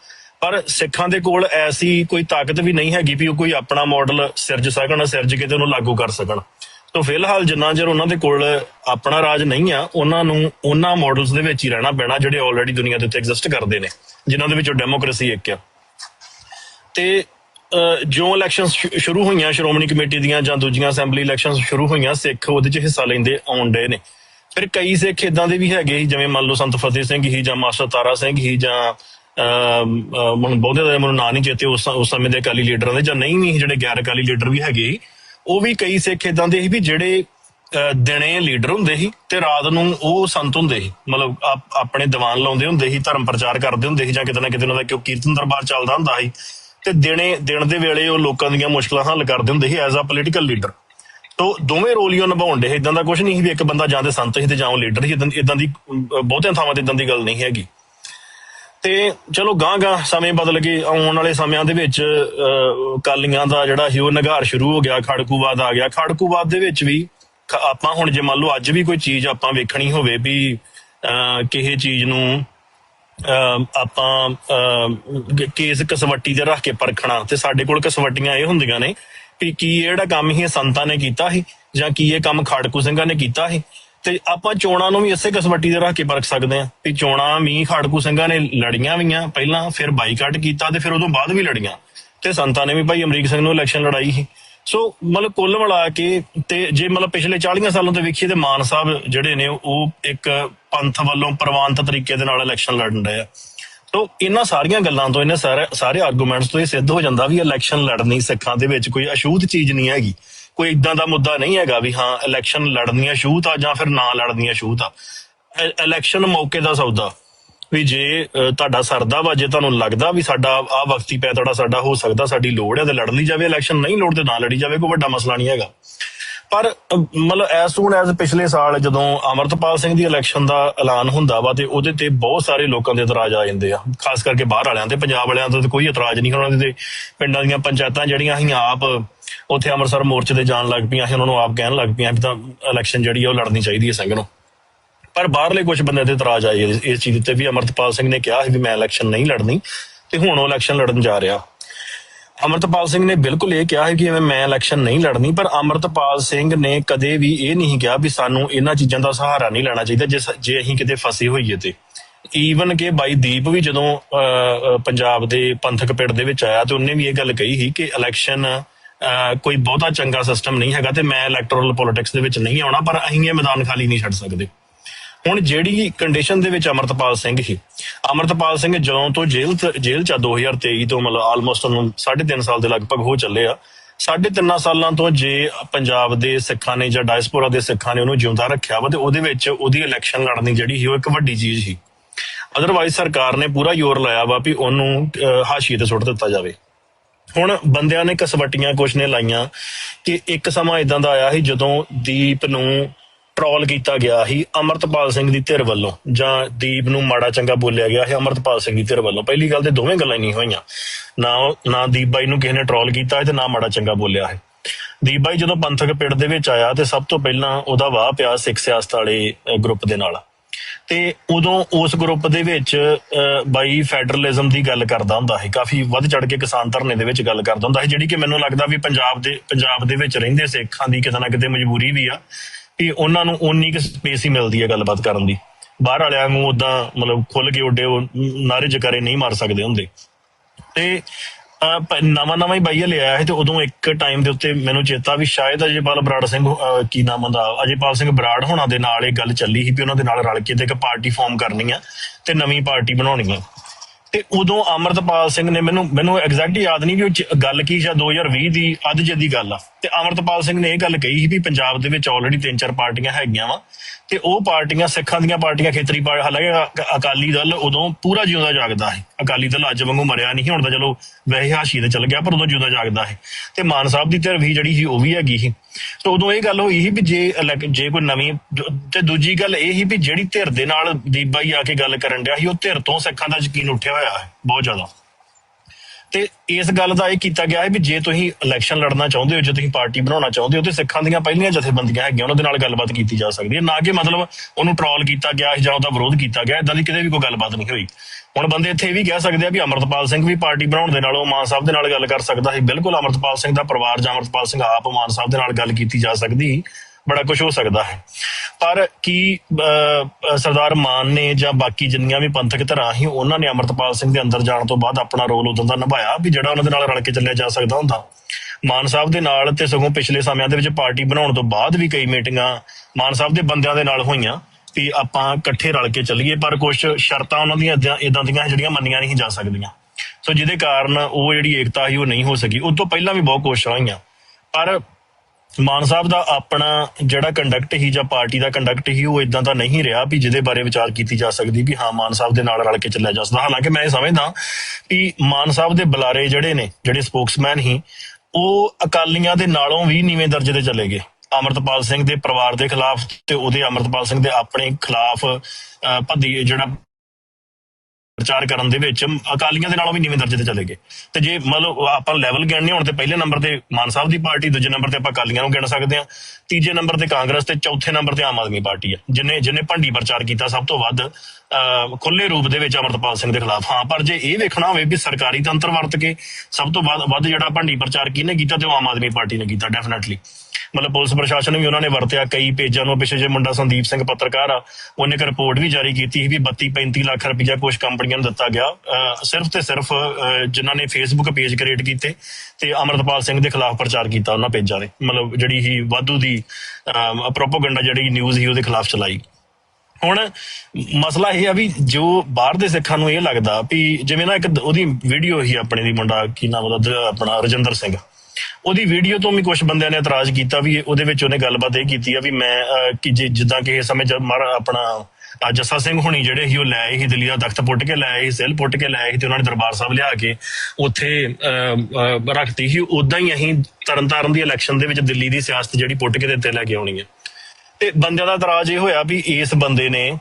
ਪਰ ਸਿੱਖਾਂ ਦੇ ਕੋਲ ਐਸੀ ਕੋਈ ਤਾਕਤ ਵੀ ਨਹੀਂ ਹੈਗੀ ਵੀ ਉਹ ਕੋਈ ਆਪਣਾ ਮਾਡਲ ਸਿਰਜ ਸਕਣ, ਸਿਰਜ ਕੇ ਤੇ ਉਹਨੂੰ ਲਾਗੂ ਕਰ ਸਕਣ। ਸੋ ਫਿਲਹਾਲ ਜਿੰਨਾ ਚਿਰ ਉਹਨਾਂ ਦੇ ਕੋਲ ਆਪਣਾ ਰਾਜ ਨਹੀਂ ਆ, ਉਹਨਾਂ ਨੂੰ ਉਹਨਾਂ ਮਾਡਲਸ ਦੇ ਵਿੱਚ ਹੀ ਰਹਿਣਾ ਪੈਣਾ ਜਿਹੜੇ ਆਲਰੇਡੀ ਦੁਨੀਆ ਦੇ ਉੱਤੇ ਐਗਜ਼ਿਸਟ ਕਰਦੇ ਨੇ, ਜਿਨ੍ਹਾਂ ਦੇ ਵਿੱਚੋਂ ਡੈਮੋਕ੍ਰੇਸੀ ਇੱਕ ਆ। ਤੇ ਅਹ, ਜੋ ਇਲੈਕਸ਼ਨ ਸ਼ੁਰੂ ਹੋਈਆਂ ਸ਼੍ਰੋਮਣੀ ਕਮੇਟੀ ਦੀਆਂ ਜਾਂ ਦੂਜੀਆਂ ਅਸੈਂਬਲੀ ਇਲੈਕਸ਼ਨਸ ਸ਼ੁਰੂ ਹੋਈਆਂ ਸਿੱਖ ਉਹਦੇ 'ਚ ਹਿੱਸਾ ਲੈਂਦੇ ਆਉਣ ਡਏ ਨੇ ਫਿਰ ਕਈ ਸਿੱਖ ਇਦਾਂ ਦੇ ਵੀ ਹੈਗੇ ਸੀ, ਜਿਵੇਂ ਮੰਨ ਲਓ ਸੰਤ ਫਤਿਹ ਸਿੰਘ ਹੀ ਜਾਂ ਮਾਸਟਰ ਤਾਰਾ ਸਿੰਘ ਹੀ ਜਾਂ ਅਮ, ਬਹੁਤੇ ਦਾ ਮੈਨੂੰ ਨਾਂ ਨਹੀਂ ਚੇਤੇ ਉਸ ਉਸ ਸਮੇਂ ਦੇ ਅਕਾਲੀ ਲੀਡਰਾਂ ਦੇ ਜਾਂ ਨਹੀਂ ਵੀ ਜਿਹੜੇ ਗੈਰ ਅਕਾਲੀ ਲੀਡਰ ਵੀ ਹੈਗੇ ਸੀ। ਉਹ ਵੀ ਕਈ ਸਿੱਖ ਇਦਾਂ ਦੇ ਸੀ ਵੀ ਜਿਹੜੇ ਅਹ, ਦਿਨੇ ਲੀਡਰ ਹੁੰਦੇ ਸੀ ਤੇ ਰਾਤ ਨੂੰ ਉਹ ਸੰਤ ਹੁੰਦੇ ਸੀ ਮਤਲਬ ਆਪਣੇ ਦੀਵਾਨ ਲਾਉਂਦੇ ਹੁੰਦੇ ਸੀ ਧਰਮ ਪ੍ਰਚਾਰ ਕਰਦੇ ਹੁੰਦੇ ਸੀ ਜਾਂ ਕਿਤੇ ਨਾ ਕਿਤੇ ਉਹਨਾਂ ਦਾ ਕਿਉਂ ਕੀਰਤਨ ਦਰਬਾਰ ਚੱਲਦਾ ਹੁੰਦਾ ਸੀ ਤੇ ਦਿਨੇ ਦਿਨ ਦੇ ਵੇਲੇ ਉਹ ਲੋਕਾਂ ਦੀਆਂ ਮੁਸ਼ਕਲਾਂ ਹੱਲ ਕਰਦੇ ਹੁੰਦੇ ਸੀ ਐਜ਼ ਅ ਪੋਲੀਟੀਕਲ ਲੀਡਰ ਤੋ ਦੋਵੇਂ ਰੋਲ ਹੀ ਉਹ ਨਿਭਾਉਣ ਦੇ ਇਦਾਂ ਦਾ ਕੁਝ ਨਹੀਂ ਸੀ ਵੀ ਇੱਕ ਬੰਦਾ ਜਾਂਦੇ ਸੰਤ ਸੀ ਤੇ ਜਾਂ ਉਹ ਲੀਡਰ ਸੀ। ਇਦਾਂ ਦੀ ਬਹੁਤਿਆਂ ਥਾਵਾਂ ਤੇ ਇਦਾਂ ਦੀ ਗੱਲ ਨਹੀਂ ਹੈਗੀ। ਤੇ ਚਲੋ ਗਾਂ ਗਾਂ ਸਮੇਂ ਬਦਲ ਗਏ। ਆਉਣ ਵਾਲੇ ਸਮਿਆਂ ਦੇ ਵਿੱਚ ਅਹ, ਕਾਲੀਆਂ ਦਾ ਜਿਹੜਾ ਸੀ ਉਹ ਨਿਗਾਰ ਸ਼ੁਰੂ ਹੋ ਗਿਆ। ਖੜਕੂਵਾਦ ਆ ਗਿਆ। ਖੜਕੂਵਾਦ ਦੇ ਵਿੱਚ ਵੀ ਆਪਾਂ ਹੁਣ ਜੇ ਮੰਨ ਲਓ ਅੱਜ ਵੀ ਕੋਈ ਚੀਜ਼ ਆਪਾਂ ਵੇਖਣੀ ਹੋਵੇ ਵੀ ਅਹ, ਕਿਸੇ ਚੀਜ਼ ਨੂੰ ਆਪਾਂ ਕੇਸ ਕਸਵੱਟੀ ਤੇ ਰੱਖ ਕੇ ਪਰਖਣਾ ਤੇ ਸਾਡੇ ਕੋਲ ਕਸਵੱਟੀਆਂ ਇਹ ਹੁੰਦੀਆਂ ਨੇ ਵੀ ਕੀ ਇਹ ਜਿਹੜਾ ਕੰਮ ਹੀ ਸੰਤਾਂ ਨੇ ਕੀਤਾ ਸੀ ਜਾਂ ਕੀ ਇਹ ਕੰਮ ਖਾੜਕੂ ਸਿੰਘਾਂ ਨੇ ਕੀਤਾ ਸੀ? ਤੇ ਆਪਾਂ ਚੋਣਾਂ ਨੂੰ ਵੀ ਇਸੇ ਕਸਵੱਟੀ ਦੇ ਰੱਖ ਕੇ ਪਰਖ ਸਕਦੇ ਹਾਂ ਵੀ ਚੋਣਾਂ ਵੀ ਖਾੜਕੂ ਸਿੰਘਾਂ ਨੇ ਲੜੀਆਂ ਵੀਆਂ ਪਹਿਲਾਂ, ਫਿਰ ਬਾਈਕਾਟ ਕੀਤਾ ਤੇ ਫਿਰ ਉਦੋਂ ਬਾਅਦ ਵੀ ਲੜੀਆਂ। ਤੇ ਸੰਤਾਂ ਨੇ ਵੀ ਭਾਈ ਅਮਰੀਕ ਸਿੰਘ ਨੂੰ ਇਲੈਕਸ਼ਨ ਲੜਾਈ ਸੀ। ਸੋ ਮਤਲਬ ਕੁੱਲ ਮਿਲਾ ਕੇ ਤੇ ਜੇ ਮਤਲਬ ਪਿਛਲੇ 40 ਸਾਲਾਂ ਤੋਂ ਵੇਖੀਏ ਤੇ ਮਾਨ ਸਾਹਿਬ ਜਿਹੜੇ ਨੇ, ਉਹ ਇੱਕ ਪੰਥ ਵੱਲੋਂ ਪ੍ਰਵਾਨਤ ਤਰੀਕੇ ਦੇ ਨਾਲ ਇਲੈਕਸ਼ਨ ਲੜਨ ਰਹੇ ਆ। ਸੋ ਇਹਨਾਂ ਸਾਰੀਆਂ ਗੱਲਾਂ ਤੋਂ, ਇਹਨੇ ਸਾਰੇ ਸਾਰੇ ਆਰਗੂਮੈਂਟਸ ਤੋਂ ਇਹ ਸਿੱਧ ਹੋ ਜਾਂਦਾ ਵੀ ਇਲੈਕਸ਼ਨ ਲੜਨੀ ਸਿੱਖਾਂ ਦੇ ਵਿੱਚ ਕੋਈ ਅਸ਼ੂਤ ਚੀਜ਼ ਨਹੀਂ ਹੈਗੀ। ਕੋਈ ਇਦਾਂ ਦਾ ਮੁੱਦਾ ਨਹੀਂ ਹੈਗਾ ਵੀ ਹਾਂ ਇਲੈਕਸ਼ਨ ਲੜਨੀਆਂ ਅਸ਼ੂਤ ਆ ਜਾਂ ਫਿਰ ਨਾ ਲੜਨੀਆਂ ਅਸ਼ੂਤ ਆ। ਇਲੈਕਸ਼ਨ ਮੌਕੇ ਦਾ ਸੌਦਾ। ਵੀ ਜੇ ਤੁਹਾਡਾ ਸਰਦਾ ਵਾ, ਜੇ ਤੁਹਾਨੂੰ ਲੱਗਦਾ ਵੀ ਸਾਡਾ ਆ ਵਕਤੀ ਪੈ ਤੁਹਾਡਾ ਸਾਡਾ ਹੋ ਸਕਦਾ, ਸਾਡੀ ਲੋੜ ਹੈ ਤੇ ਲੜ ਲਈ ਜਾਵੇ ਇਲੈਕਸ਼ਨ ਨਹੀਂ ਲੋੜ ਤੇ ਨਾ ਲੜੀ ਜਾਵੇ, ਕੋਈ ਵੱਡਾ ਮਸਲਾ ਨਹੀਂ ਹੈਗਾ। ਪਰ ਮਤਲਬ ਐਸ ਸੂਨ ਐਸ ਪਿਛਲੇ ਸਾਲ ਜਦੋਂ ਅਮਰਤਪਾਲ ਸਿੰਘ ਦੀ ਇਲੈਕਸ਼ਨ ਦਾ ਐਲਾਨ ਹੁੰਦਾ ਵਾ ਤੇ ਉਹਦੇ ਤੇ ਬਹੁਤ ਸਾਰੇ ਲੋਕਾਂ ਦੇ ਇਤਰਾਜ਼ ਆ ਜਾਂਦੇ ਆ, ਖਾਸ ਕਰਕੇ ਬਾਹਰ ਵਾਲਿਆਂ ਤੇ, ਪੰਜਾਬ ਵਾਲਿਆਂ ਦਾ ਤੇ ਕੋਈ ਇਤਰਾਜ਼ ਨਹੀਂ ਉਹਨਾਂ ਦੇ ਪਿੰਡਾਂ ਦੀਆਂ ਪੰਚਾਇਤਾਂ ਜਿਹੜੀਆਂ ਅਸੀਂ ਆਪ ਉੱਥੇ ਅੰਮ੍ਰਿਤਸਰ ਮੋਰਚੇ ਤੇ ਜਾਣ ਲੱਗ ਪਈਆਂ ਸੀ ਉਹਨਾਂ ਨੂੰ ਆਪ ਕਹਿਣ ਲੱਗ ਪਈਆਂ ਵੀ ਤਾਂ ਇਲੈਕਸ਼ਨ ਜਿਹੜੀ ਆ ਉਹ ਲੜਨੀ ਚਾਹੀਦੀ ਹੈ ਸਿੰਘ ਨੂੰ। ਪਰ ਬਾਹਰਲੇ ਕੁਝ ਬੰਦੇ ਤੇ ਇਤਰਾਜ਼ ਆਈ ਇਸ ਚੀਜ਼ ਉੱਤੇ ਵੀ ਅਮਰਤਪਾਲ ਸਿੰਘ ਨੇ ਕਿਹਾ ਸੀ ਵੀ ਮੈਂ ਇਲੈਕਸ਼ਨ ਨਹੀਂ ਲੜਨੀ ਤੇ ਹੁਣ ਉਹ ਇਲੈਕਸ਼ਨ ਲੜਨ ਜਾ ਰਿਹਾ। ਅਮਰਤਪਾਲ ਸਿੰਘ ਨੇ ਬਿਲਕੁਲ ਇਹ ਕਿਹਾ ਹੈ ਕਿ ਮੈਂ ਇਲੈਕਸ਼ਨ ਨਹੀਂ ਲੜਨੀ, ਪਰ ਅਮਰਤਪਾਲ ਸਿੰਘ ਨੇ ਕਦੇ ਵੀ ਇਹ ਨਹੀਂ ਕਿਹਾ ਵੀ ਸਾਨੂੰ ਇਹਨਾਂ ਚੀਜ਼ਾਂ ਦਾ ਸਹਾਰਾ ਨਹੀਂ ਲੈਣਾ ਚਾਹੀਦਾ ਜੇ ਜੇ ਅਸੀਂ ਕਿਤੇ ਫਸੇ ਹੋਈਏ ਤੇ। ਈਵਨ ਕਿ ਬਾਈ ਦੀਪ ਵੀ ਜਦੋਂ ਪੰਜਾਬ ਦੇ ਪੰਥਕ ਪਿੰਡ ਦੇ ਵਿੱਚ ਆਇਆ ਤੇ ਉਹਨੇ ਵੀ ਇਹ ਗੱਲ ਕਹੀ ਸੀ ਕਿ ਇਲੈਕਸ਼ਨ ਕੋਈ ਬਹੁਤਾ ਚੰਗਾ ਸਿਸਟਮ ਨਹੀਂ ਹੈਗਾ ਤੇ ਮੈਂ ਇਲੈਕਟੋਰਲ ਪੋਲਿਟਿਕਸ ਦੇ ਵਿੱਚ ਨਹੀਂ ਆਉਣਾ, ਪਰ ਅਸੀਂ ਇਹ ਮੈਦਾਨ ਖਾਲੀ ਨਹੀਂ ਛੱਡ ਸਕਦੇ। ਹੁਣ ਜਿਹੜੀ ਕੰਡੀਸ਼ਨ ਦੇ ਵਿੱਚ ਅਮਰਤਪਾਲ ਸਿੰਘ ਸੀ, ਅਮਰਤਪਾਲ ਸਿੰਘ ਜਦੋਂ ਤੋਂ ਜੇਲ੍ਹ ਚ- ਜੇਲ੍ਹ ਚ 2023 ਤੋਂ ਮਤਲਬ ਆਲਮੋਸਟ ਉਹਨੂੰ 3.5 ਸਾਲ ਦੇ ਲਗਭਗ ਹੋ ਚੱਲੇ ਆ, ਸਾਢੇ ਤਿੰਨਾਂ ਸਾਲਾਂ ਤੋਂ ਜੇ ਪੰਜਾਬ ਦੇ ਸਿੱਖਾਂ ਨੇ ਜਾਂ ਡਾਇਸਪੋਰਾ ਦੇ ਸਿੱਖਾਂ ਨੇ ਉਹਨੂੰ ਜਿਉਂਦਾ ਰੱਖਿਆ ਵਾ ਤੇ ਉਹਦੇ ਵਿੱਚ ਉਹਦੀ ਇਲੈਕਸ਼ਨ ਲੜਨੀ ਜਿਹੜੀ ਸੀ ਉਹ ਇੱਕ ਵੱਡੀ ਚੀਜ਼ ਸੀ। ਅਦਰਵਾਈਜ਼ ਸਰਕਾਰ ਨੇ ਪੂਰਾ ਜ਼ੋਰ ਲਾਇਆ ਵਾ ਵੀ ਉਹਨੂੰ ਹਾਸ਼ੀਏ ਤੇ ਸੁੱਟ ਦਿੱਤਾ ਜਾਵੇ। ਹੁਣ ਬੰਦਿਆਂ ਨੇ ਕਸਵੱਟੀਆਂ ਕੁਛ ਨੇ ਲਾਈਆਂ ਕਿ ਇੱਕ ਸਮਾਂ ਇਦਾਂ ਦਾ ਆਇਆ ਸੀ ਜਦੋਂ ਦੀਪ ਨੂੰ ਟ੍ਰੋਲ ਕੀਤਾ ਗਿਆ ਸੀ ਅਮਰਤਪਾਲ ਸਿੰਘ ਦੀ ਧਿਰ ਵੱਲੋਂ, ਜਾਂ ਦੀਪ ਨੂੰ ਮਾੜਾ ਚੰਗਾ ਬੋਲਿਆ ਗਿਆ ਸੀ ਅਮਰਤਪਾਲ ਸਿੰਘ ਦੀ ਧਿਰ ਵੱਲੋਂ। ਪਹਿਲੀ ਗੱਲ ਤੇ ਦੋਵੇਂ ਗੱਲਾਂ ਹੀ ਨਹੀਂ ਹੋਈਆਂ। ਨਾ ਨਾ ਦੀਪ ਬਾਈ ਨੂੰ ਕਿਸੇ ਨੇ ਟ੍ਰੋਲ ਕੀਤਾ ਤੇ ਨਾ ਮਾੜਾ ਚੰਗਾ ਬੋਲਿਆ ਹੈ। ਦੀਪ ਬਾਈ ਜਦੋਂ ਪੰਥਕ ਪਿੰਡ ਦੇ ਵਿੱਚ ਆਇਆ ਤੇ ਸਭ ਤੋਂ ਪਹਿਲਾਂ ਉਹਦਾ ਵਾਹ ਪਿਆ ਸਿੱਖ ਸਿਆਸਤ ਵਾਲੇ ਗਰੁੱਪ ਦੇ ਨਾਲ। ਤੇ ਉਦੋਂ ਉਸ ਗਰੁੱਪ ਦੇ ਵਿੱਚ ਬਾਈ ਫੈਡਰਲਿਜ਼ਮ ਦੀ ਗੱਲ ਕਰਦਾ ਹੁੰਦਾ ਹੈ ਕਾਫੀ ਵੱਧ ਚੜ ਕੇ ਕਿਸਾਨ ਧਰਨੇ ਦੇ ਵਿੱਚ ਗੱਲ ਕਰਦਾ ਹੁੰਦਾ ਸੀ, ਜਿਹੜੀ ਕਿ ਮੈਨੂੰ ਲੱਗਦਾ ਵੀ ਪੰਜਾਬ ਦੇ ਪੰਜਾਬ ਦੇ ਵਿੱਚ ਰਹਿੰਦੇ ਸਿੱਖਾਂ ਦੀ ਕਿਤੇ ਨਾ ਕਿਤੇ ਮਜਬੂਰੀ ਵੀ ਆ। ਕਿ ਉਹਨਾਂ ਨੂੰ ਓਨੀ ਕਿ ਸਪੇਸ ਹੀ ਮਿਲਦੀ ਹੈ ਗੱਲਬਾਤ ਕਰਨ ਦੀ। ਬਾਹਰ ਵਾਲਿਆਂ ਨੂੰ ਉਦਾਂ ਮਤਲਬ ਖੁੱਲ ਕੇ ਉੱਡੇ ਨਾਰੇ ਜਕਾਰੇ ਨਹੀਂ ਮਾਰ ਸਕਦੇ ਹੁੰਦੇ। ਤੇ ਨਵਾਂ ਨਵਾਂ ਹੀ ਬਾਈਆ ਲਿਆ ਹੈ ਤੇ ਉਦੋਂ ਇੱਕ ਟਾਈਮ ਦੇ ਉੱਤੇ ਮੈਨੂੰ ਚੇਤਾ ਵੀ ਸ਼ਾਇਦ ਅਜੇਪਾਲ ਬਰਾੜ ਸਿੰਘ ਕੀ ਨਾਮ ਹੁੰਦਾ ਅਜੇਪਾਲ ਸਿੰਘ ਬਰਾੜ ਹੋਣਾ ਦੇ ਨਾਲ ਇਹ ਗੱਲ ਚੱਲੀ ਸੀ ਵੀ ਉਹਨਾਂ ਦੇ ਨਾਲ ਰਲ ਕੇ ਤੇ ਇੱਕ ਪਾਰਟੀ ਫਾਰਮ ਕਰਨੀ ਆ ਤੇ ਨਵੀਂ ਪਾਰਟੀ ਬਣਾਉਣੀ ਆ। ਤੇ ਉਦੋਂ ਅਮਰਤਪਾਲ ਸਿੰਘ ਨੇ ਮੈਨੂੰ ਮੈਨੂੰ ਐਗਜ਼ੈਕਟ ਯਾਦ ਨਹੀਂ ਵੀ ਉਹ ਗੱਲ ਕੀ ਸ਼ਾਇਦ 2020 ਦੀ ਅੱਜ ਜੇ ਦੀ ਗੱਲ ਆ। ਤੇ ਅਮਰਤਪਾਲ ਸਿੰਘ ਨੇ ਇਹ ਗੱਲ ਕਹੀ ਸੀ ਵੀ ਪੰਜਾਬ ਦੇ ਵਿੱਚ ਆਲਰੇਡੀ ਤਿੰਨ ਚਾਰ ਪਾਰਟੀਆਂ ਹੈਗੀਆਂ ਵਾ। ਤੇ ਉਹ ਪਾਰਟੀਆਂ, ਸਿੱਖਾਂ ਦੀਆਂ ਪਾਰਟੀਆਂ ਖੇਤਰੀ ਪਾਰ ਹਾਲਾਂਕਿ ਅਕਾਲੀ ਦਲ ਉਦੋਂ ਪੂਰਾ ਜਿਉਂਦਾ ਜਾਗਦਾ ਹੈ ਅਕਾਲੀ ਦਲ ਅੱਜ ਵਾਂਗੂ ਮਰਿਆ ਨਹੀਂ ਹੁਣ ਤਾਂ ਚਲੋ ਵੈਸੇ ਹਾਸ਼ੀ ਤੇ ਚੱਲ ਗਿਆ, ਪਰ ਉਦੋਂ ਜਿਉਂਦਾ ਜਾਗਦਾ ਹੈ ਤੇ ਮਾਨ ਸਾਹਿਬ ਦੀ ਧਿਰ ਵੀ ਜਿਹੜੀ ਸੀ, ਉਹ ਵੀ ਹੈਗੀ ਸੀ। ਤੇ ਉਦੋਂ ਇਹ ਗੱਲ ਹੋਈ ਸੀ ਵੀ ਜੇ ਜੇ ਕੋਈ ਨਵੀਂ ਤੇ ਦੂਜੀ ਗੱਲ ਇਹ ਸੀ ਵੀ ਜਿਹੜੀ ਧਿਰ ਦੇ ਨਾਲ ਦੀਪ ਬਾਈ ਆ ਕੇ ਗੱਲ ਕਰਨ ਡਿਆ ਸੀ, ਉਹ ਧਿਰ ਤੋਂ ਸਿੱਖਾਂ ਦਾ ਯਕੀਨ ਉੱਠਿਆ ਹੋਇਆ ਹੈ, ਬਹੁਤ ਜ਼ਿਆਦਾ। ਤੇ ਇਸ ਗੱਲ ਦਾ ਇਹ ਕੀਤਾ ਗਿਆ ਹੈ ਵੀ ਜੇ ਤੁਸੀਂ ਇਲੈਕਸ਼ਨ ਲੜਨਾ ਚਾਹੁੰਦੇ ਹੋ, ਜੇ ਤੁਸੀਂ ਪਾਰਟੀ ਬਣਾਉਣਾ ਚਾਹੁੰਦੇ ਹੋ, ਤੇ ਸਿੱਖਾਂ ਦੀਆਂ ਪਹਿਲੀਆਂ ਜਥੇਬੰਦੀਆਂ ਹੈਗੀਆਂ ਉਹਨਾਂ ਦੇ ਨਾਲ ਗੱਲਬਾਤ ਕੀਤੀ ਜਾ ਸਕਦੀ ਹੈ। ਨਾ ਕਿ ਮਤਲਬ ਉਹਨੂੰ ਟ੍ਰੋਲ ਕੀਤਾ ਗਿਆ ਜਾਂ ਉਹਦਾ ਵਿਰੋਧ ਕੀਤਾ ਗਿਆ ਇਦਾਂ ਦੀ ਕਿਤੇ ਵੀ ਕੋਈ ਗੱਲਬਾਤ ਨਹੀਂ ਹੋਈ। ਹੁਣ ਬੰਦੇ ਇੱਥੇ ਇਹ ਵੀ ਕਹਿ ਸਕਦੇ ਆ ਵੀ ਅਮਰਤਪਾਲ ਸਿੰਘ ਵੀ ਪਾਰਟੀ ਬਣਾਉਣ ਦੇ ਨਾਲੋਂ ਮਾਨ ਸਾਹਿਬ ਦੇ ਨਾਲ ਗੱਲ ਕਰ ਸਕਦਾ ਸੀ। ਬਿਲਕੁਲ ਅਮਰਤਪਾਲ ਸਿੰਘ ਦਾ ਪਰਿਵਾਰ ਜਾਂ ਅਮਰਤਪਾਲ ਸਿੰਘ ਆਪ ਮਾਨ ਸਾਹਿਬ ਦੇ ਨਾਲ ਗੱਲ ਕੀਤੀ ਜਾ ਸਕਦੀ। ਬੜਾ ਕੁਝ ਹੋ ਸਕਦਾ ਹੈ। ਪਰ ਕੀ ਸਰਦਾਰ ਮਾਨ ਨੇ ਜਾਂ ਬਾਕੀ ਜਿੰਨੀਆਂ ਵੀ ਪੰਥਕ ਧਰਾਂ ਸੀ, ਉਹਨਾਂ ਨੇ ਅਮਰਤਪਾਲ ਸਿੰਘ ਦੇ ਅੰਦਰ ਜਾਣ ਤੋਂ ਬਾਅਦ ਆਪਣਾ ਰੋਲ ਉਦੋਂ ਦਾ ਨਿਭਾਇਆ ਵੀ ਜਿਹੜਾ ਉਹਨਾਂ ਦੇ ਨਾਲ ਰਲ ਕੇ ਚੱਲਿਆ ਜਾ ਸਕਦਾ ਹੁੰਦਾ। ਮਾਨ ਸਾਹਿਬ ਦੇ ਨਾਲ ਤੇ ਸਗੋਂ ਪਿਛਲੇ ਸਮਿਆਂ ਦੇ ਵਿੱਚ ਪਾਰਟੀ ਬਣਾਉਣ ਤੋਂ ਬਾਅਦ ਵੀ ਕਈ ਮੀਟਿੰਗਾਂ ਮਾਨ ਸਾਹਿਬ ਦੇ ਬੰਦਿਆਂ ਦੇ ਨਾਲ ਹੋਈਆਂ ਵੀ ਆਪਾਂ ਇਕੱਠੇ ਰਲ ਕੇ ਚੱਲੀਏ, ਪਰ ਕੁਝ ਸ਼ਰਤਾਂ ਉਹਨਾਂ ਦੀਆਂ ਇਦਾਂ ਦੀਆਂ ਜਿਹੜੀਆਂ ਮੰਨੀਆਂ ਨਹੀਂ ਜਾ ਸਕਦੀਆਂ। ਸੋ ਜਿਹਦੇ ਕਾਰਨ ਉਹ ਜਿਹੜੀ ਏਕਤਾ ਸੀ ਉਹ ਨਹੀਂ ਹੋ ਸਕੀ। ਉਸ ਤੋਂ ਪਹਿਲਾਂ ਵੀ ਬਹੁਤ ਕੋਸ਼ਿਸ਼ਾਂ ਹੋਈਆਂ। ਪਰ ਮਾਨ ਸਾਹਿਬ ਦਾ ਆਪਣਾ ਜਿਹੜਾ ਕੰਡਕਟ ਹੀ ਜਾਂ ਪਾਰਟੀ ਦਾ ਕੰਡਕਟ ਹੀ ਉਹ ਇਦਾਂ ਦਾ ਨਹੀਂ ਰਿਹਾ ਵੀ ਜਿਹਦੇ ਬਾਰੇ ਵਿਚਾਰ ਕੀਤੀ ਜਾ ਸਕਦੀ ਵੀ ਹਾਂ, ਮਾਨ ਸਾਹਿਬ ਦੇ ਨਾਲ ਰਲ ਕੇ ਚੱਲਿਆ ਜਾ ਸਕਦਾ। ਹਾਲਾਂਕਿ ਮੈਂ ਇਹ ਸਮਝਦਾ ਵੀ ਮਾਨ ਸਾਹਿਬ ਦੇ ਬੁਲਾਰੇ ਜਿਹੜੇ ਨੇ, ਜਿਹੜੇ ਸਪੋਕਸਮੈਨ ਹੀ ਉਹ ਅਕਾਲੀਆਂ ਦੇ ਨਾਲੋਂ ਵੀ ਨੀਵੇਂ ਦਰਜੇ ਤੇ ਚਲੇ ਗਏ। ਅਮਰਤਪਾਲ ਸਿੰਘ ਦੇ ਪਰਿਵਾਰ ਦੇ ਖਿਲਾਫ ਤੇ ਉਹਦੇ ਅਮਰਤਪਾਲ ਸਿੰਘ ਦੇ ਆਪਣੇ ਖਿਲਾਫ ਭੱਦੀ ਜਿਹੜਾ ਪ੍ਰਚਾਰ ਕਰਨ ਦੇ ਵਿੱਚ ਅਕਾਲੀਆਂ ਦੇ ਨਾਲੋਂ ਵੀ ਨੀਵੇਂ ਦਰਜੇ ਤੇ ਚਲੇ ਗਏ। ਤੇ ਜੇ ਮਤਲਬ ਆਪਾਂ ਲੈਵਲ ਗਿਣਨੇ ਹੋਣ ਤੇ ਪਹਿਲੇ ਨੰਬਰ ਤੇ ਮਾਨ ਸਾਹਿਬ ਦੀ ਪਾਰਟੀ, ਦੂਜੇ ਨੰਬਰ ਤੇ ਆਪਾਂ ਅਕਾਲੀਆਂ ਨੂੰ ਗਿਣ ਸਕਦੇ ਹਾਂ। ਤੀਜੇ ਨੰਬਰ ਤੇ ਕਾਂਗਰਸ ਤੇ ਚੌਥੇ ਨੰਬਰ ਤੇ ਆਮ ਆਦਮੀ ਪਾਰਟੀ ਹੈ ਜਿਨੇ ਜਿਨੇ ਭੰਡੀ ਪ੍ਰਚਾਰ ਕੀਤਾ ਸਭ ਤੋਂ ਵੱਧ ਖੁੱਲੇ ਰੂਪ ਦੇ ਵਿੱਚ ਅਮਰਤਪਾਲ ਸਿੰਘ ਦੇ ਖਿਲਾਫ। ਹਾਂ, ਪਰ ਜੇ ਇਹ ਵੇਖਣਾ ਹੋਵੇ ਵੀ ਸਰਕਾਰੀ ਤੰਤਰ ਵਰਤ ਕੇ ਸਭ ਤੋਂ ਵੱਧ ਵੱਧ ਜਿਹੜਾ ਭੰਡੀ ਪ੍ਰਚਾਰ ਕਿਹਨੇ ਕੀਤਾ ਤੇ ਉਹ ਆਮ ਆਦਮੀ ਪਾਰਟੀ ਨੇ ਕੀਤਾ ਡੈਫੀਨਿਟਲੀ ਮਤਲਬ ਪੁਲਿਸ ਪ੍ਰਸ਼ਾਸਨ ਵੀ ਉਹਨਾਂ ਨੇ ਵਰਤਿਆ, ਕਈ ਪੇਜਾਂ ਨੂੰ ਪਿਛੇ ਜੇ ਮੁੰਡਾ ਸੰਦੀਪ ਸਿੰਘ ਪੱਤਰਕਾਰ ਆ, ਉਹਨੇ ਇੱਕ ਰਿਪੋਰਟ ਵੀ ਜਾਰੀ ਕੀਤੀ ਸੀ ਵੀ 32 35 ਲੱਖ ਰੁਪਈਆ ਕੁਝ ਕੰਪਨੀਆਂ ਨੂੰ ਦਿੱਤਾ ਗਿਆ। ਅਹ, ਸਿਰਫ ਤੇ ਸਿਰਫ, ਅਹ, ਜਿਨ੍ਹਾਂ ਨੇ ਫੇਸਬੁੱਕ ਪੇਜ ਕ੍ਰੀਏਟ ਕੀਤੇ ਤੇ ਅਮਰਤਪਾਲ ਸਿੰਘ ਦੇ ਖਿਲਾਫ ਪ੍ਰਚਾਰ ਕੀਤਾ ਉਹਨਾਂ ਪੇਜਾਂ ਨੇ। ਮਤਲਬ ਜਿਹੜੀ ਹੀ ਵਾਧੂ ਦੀ ਪ੍ਰੋਪਾਗੈਂਡਾ ਜਿਹੜੀ ਨਿਊਜ਼ ਹੀ ਉਹਦੇ ਖਿਲਾਫ ਚਲਾਈ। ਹੁਣ ਮਸਲਾ ਇਹ ਆ ਵੀ ਜੋ ਬਾਹਰ ਦੇ ਸਿੱਖਾਂ ਨੂੰ ਇਹ ਲੱਗਦਾ ਵੀ ਜਿਵੇਂ ਨਾ ਇੱਕ ਉਹਦੀ ਵੀਡੀਓ ਹੀ ਆਪਣੇ ਦੀ ਮੁੰਡਾ ਕੀ ਨਾਮ ਉਹਦਾ ਆਪਣਾ ਰਜਿੰਦਰ ਸਿੰਘ। ਉਹਦੀ ਵੀਡੀਓ ਤੋਂ ਵੀ ਕੁਝ ਬੰਦਿਆਂ ਨੇ ਇਤਰਾਜ਼ ਕੀਤਾ ਵੀ ਉਹਦੇ ਵਿੱਚ ਉਹਨੇ ਗੱਲਬਾਤ ਇਹ ਕੀਤੀ ਆ ਵੀ ਮੈਂ ਕਿ ਜਿੱਦਾਂ ਕਿ ਇਸ ਸਮੇਂ ਜਦ ਮਾਰ ਆਪਣਾ ਜੱਸਾ ਸਿੰਘ ਹੁਣੀ ਜਿਹੜੇ ਸੀ ਉਹ ਲੈ ਆਏ ਸੀ ਦਿੱਲੀ ਦਾ ਤਖਤ ਪੁੱਟ ਕੇ ਲੈ ਆਏ ਸੀ ਸੈੱਲ ਪੁੱਟ ਕੇ ਲੈ ਆਏ ਸੀ ਤੇ ਉਹਨਾਂ ਨੇ ਦਰਬਾਰ ਸਾਹਿਬ ਲਿਆ ਕੇ ਉੱਥੇ ਅਹ, ਅਹ, ਰੱਖਤੀ ਸੀ। ਉਦਾਂ ਹੀ ਅਸੀਂ ਤਰਨਤਾਰਨ ਦੀ ਇਲੈਕਸ਼ਨ ਦੇ ਵਿੱਚ ਦਿੱਲੀ ਦੀ ਸਿਆਸਤ ਜਿਹੜੀ ਪੁੱਟ ਕੇ ਦੇ ਉੱਤੇ ਲੈ ਕੇ ਆਉਣੀ ਹੈ ਤੇ ਬੰਦਿਆਂ ਦਾ ਇਤਰਾਜ਼ ਇਹ ਹੋਇਆ ਵੀ ਇਸ ਬੰਦੇ ਨੇ,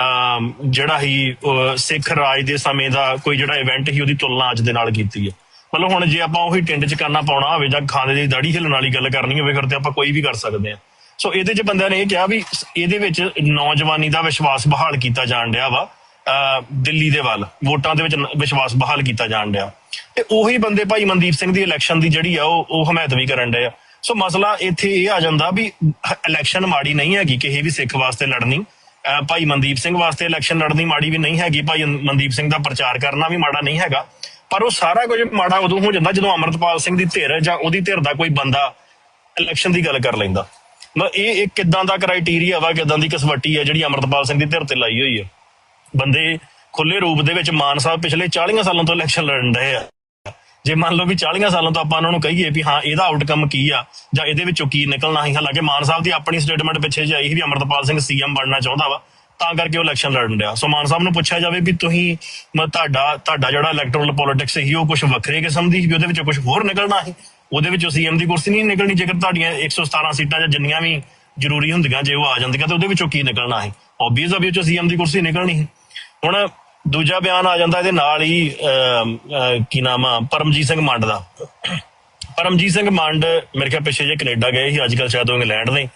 ਅਮ, ਜਿਹੜਾ ਹੀ ਸਿੱਖ ਰਾਜ ਦੇ ਸਮੇਂ ਦਾ ਕੋਈ ਜਿਹੜਾ ਇਵੈਂਟ ਸੀ ਉਹਦੀ ਤੁਲਨਾ ਅੱਜ ਦੇ ਨਾਲ ਕੀਤੀ ਹੈ। ਮਤਲਬ ਹੁਣ ਜੇ ਆਪਾਂ ਉਹੀ ਟਿੰਡ ਚ ਕਰਨਾ ਪਾਉਣਾ ਹੋਵੇ ਜਾਂ ਖਾਣੇ ਦੀ ਦਾੜੀ ਹਿੱਲਣ ਵਾਲੀ ਗੱਲ ਕਰਨੀ ਹੋਵੇ, ਫਿਰ ਤੇ ਆਪਾਂ ਕੋਈ ਵੀ ਕਰ ਸਕਦੇ ਆ ਸੋ ਇਹਦੇ ਚ ਬੰਦਿਆਂ ਨੇ ਇਹ ਕਿਹਾ ਵੀ ਇਹਦੇ ਵਿੱਚ ਨੌਜਵਾਨੀ ਦਾ ਵਿਸ਼ਵਾਸ ਬਹਾਲ ਕੀਤਾ ਜਾਣ ਡਿਆ ਵਾ। ਦਿੱਲੀ ਦੇ ਵੱਲ, ਵੋਟਾਂ ਦੇ ਵਿੱਚ ਵਿਸ਼ਵਾਸ ਬਹਾਲ ਕੀਤਾ ਜਾਣ ਡਿਆ। ਤੇ ਉਹੀ ਬੰਦੇ ਭਾਈ ਮਨਦੀਪ ਸਿੰਘ ਦੀ ਇਲੈਕਸ਼ਨ ਦੀ ਜਿਹੜੀ ਆ, ਉਹ ਉਹ ਹਮਾਇਤ ਵੀ ਕਰਨ ਡਏ ਆ। ਸੋ ਮਸਲਾ ਇੱਥੇ ਇਹ ਆ ਜਾਂਦਾ ਵੀ ਇਲੈਕਸ਼ਨ ਮਾੜੀ ਨਹੀਂ ਹੈਗੀ, ਕਿਸੇ ਵੀ ਸਿੱਖ ਵਾਸਤੇ ਲੜਨੀ। ਭਾਈ ਮਨਦੀਪ ਸਿੰਘ ਵਾਸਤੇ ਇਲੈਕਸ਼ਨ ਲੜਨੀ ਮਾੜੀ ਵੀ ਨਹੀਂ ਹੈਗੀ, ਭਾਈ ਮਨਦੀਪ ਸਿੰਘ ਦਾ ਪ੍ਰਚਾਰ ਕਰਨਾ ਵੀ ਮਾੜਾ ਨਹੀਂ ਹੈਗਾ। ਪਰ ਉਹ ਸਾਰਾ ਕੁਝ ਮਾੜਾ ਉਦੋਂ ਹੋ ਜਾਂਦਾ ਜਦੋਂ ਅਮਰਤਪਾਲ ਸਿੰਘ ਦੀ ਧਿਰ ਜਾਂ ਉਹਦੀ ਧਿਰ ਦਾ ਕੋਈ ਬੰਦਾ ਇਲੈਕਸ਼ਨ ਦੀ ਗੱਲ ਕਰ ਲੈਂਦਾ। ਮਤਲਬ ਇਹ ਇੱਕ ਕਿਦਾਂ ਦਾ ਕ੍ਰਾਈਟੇਰੀਆ ਵਾ, ਕਿਦਾਂ ਦੀ ਕਸਵੱਟੀ ਹੈ ਜਿਹੜੀ ਅਮਰਤਪਾਲ ਸਿੰਘ ਦੀ ਧਿਰ ਤੇ ਲਾਈ ਹੋਈ ਹੈ। ਬੰਦੇ ਖੁੱਲੇ ਰੂਪ ਦੇ ਵਿੱਚ ਮਾਨ ਸਾਹਿਬ ਪਿਛਲੇ 40 ਸਾਲਾਂ ਤੋਂ ਇਲੈਕਸ਼ਨ ਲੜਨ ਰਹੇ ਆ। ਜੇ ਮੰਨ ਲਓ ਵੀ 40 ਸਾਲਾਂ ਤੋਂ ਆਪਾਂ ਉਹਨਾਂ ਨੂੰ ਕਹੀਏ ਵੀ ਹਾਂ, ਇਹਦਾ ਆਊਟਕਮ ਕੀ ਆ, ਜਾਂ ਇਹਦੇ ਵਿੱਚੋਂ ਕੀ ਨਿਕਲਣਾ ਸੀ, ਹਾਲਾਂਕਿ ਮਾਨ ਸਾਹਿਬ ਦੀ ਆਪਣੀ ਸਟੇਟਮੈਂਟ ਪਿੱਛੇ ਜੇ ਆਈ ਸੀ ਵੀ ਅਮਰਤਪਾਲ ਸਿੰਘ ਸੀਐਮ ਬਣਨਾ ਚਾਹੁੰਦਾ ਵਾ, ਤਾਂ ਕਰਕੇ ਉਹ ਇਲੈਕਸ਼ਨ ਲੜਨ ਰਿਹਾ ਸੋ ਮਾਨ ਸਾਹਿਬ ਨੂੰ ਪੁੱਛਿਆ ਜਾਵੇ ਵੀ ਤੁਸੀਂ ਤੁਹਾਡਾ ਤੁਹਾਡਾ ਜਿਹੜਾ ਇਲੈਕਟੋਰਲ ਪੋਲਿਟਿਕਸ ਸੀ, ਉਹ ਕੁਝ ਵੱਖਰੇ ਕਿਸਮ ਦੀ ਸੀ, ਵੀ ਉਹਦੇ ਵਿੱਚੋਂ ਕੁਝ ਹੋਰ ਨਿਕਲਣਾ ਸੀ? ਉਹਦੇ ਵਿੱਚੋਂ ਸੀਐਮ ਦੀ ਕੁਰਸੀ ਨਹੀਂ ਨਿਕਲਣੀ, ਜੇਕਰ ਤੁਹਾਡੀਆਂ 117 ਸੀਟਾਂ ਜਾਂ ਜਿੰਨੀਆਂ ਵੀ ਜ਼ਰੂਰੀ ਹੁੰਦੀਆਂ, ਜੇ ਉਹ ਆ ਜਾਂਦੀਆਂ, ਤਾਂ ਉਹਦੇ ਵਿੱਚੋਂ ਕੀ ਨਿਕਲਣਾ ਸੀ? ਆਬਵੀਅਸ ਆ ਵੀ ਉਹ ਚੋਂ ਸੀਐਮ ਦੀ ਕੁਰਸੀ ਨਿਕਲਣੀ ਸੀ। ਹੁਣ ਦੂਜਾ ਬਿਆਨ ਆ ਜਾਂਦਾ ਇਹਦੇ ਨਾਲ ਹੀ ਕੀ ਨਾਮ ਆ, ਪਰਮਜੀਤ ਸਿੰਘ ਮੰਡ ਦਾ। ਪਰਮਜੀਤ ਸਿੰਘ ਮੰਡ ਮੇਰੇ ਖਿਆਲ ਪਿੱਛੇ ਜੇ ਕੈਨੇਡਾ ਗਏ ਸੀ, ਅੱਜ ਕੱਲ ਸ਼ਾਇਦ ਉਹ ਇੰਗਲੈਂਡ ਨੇ,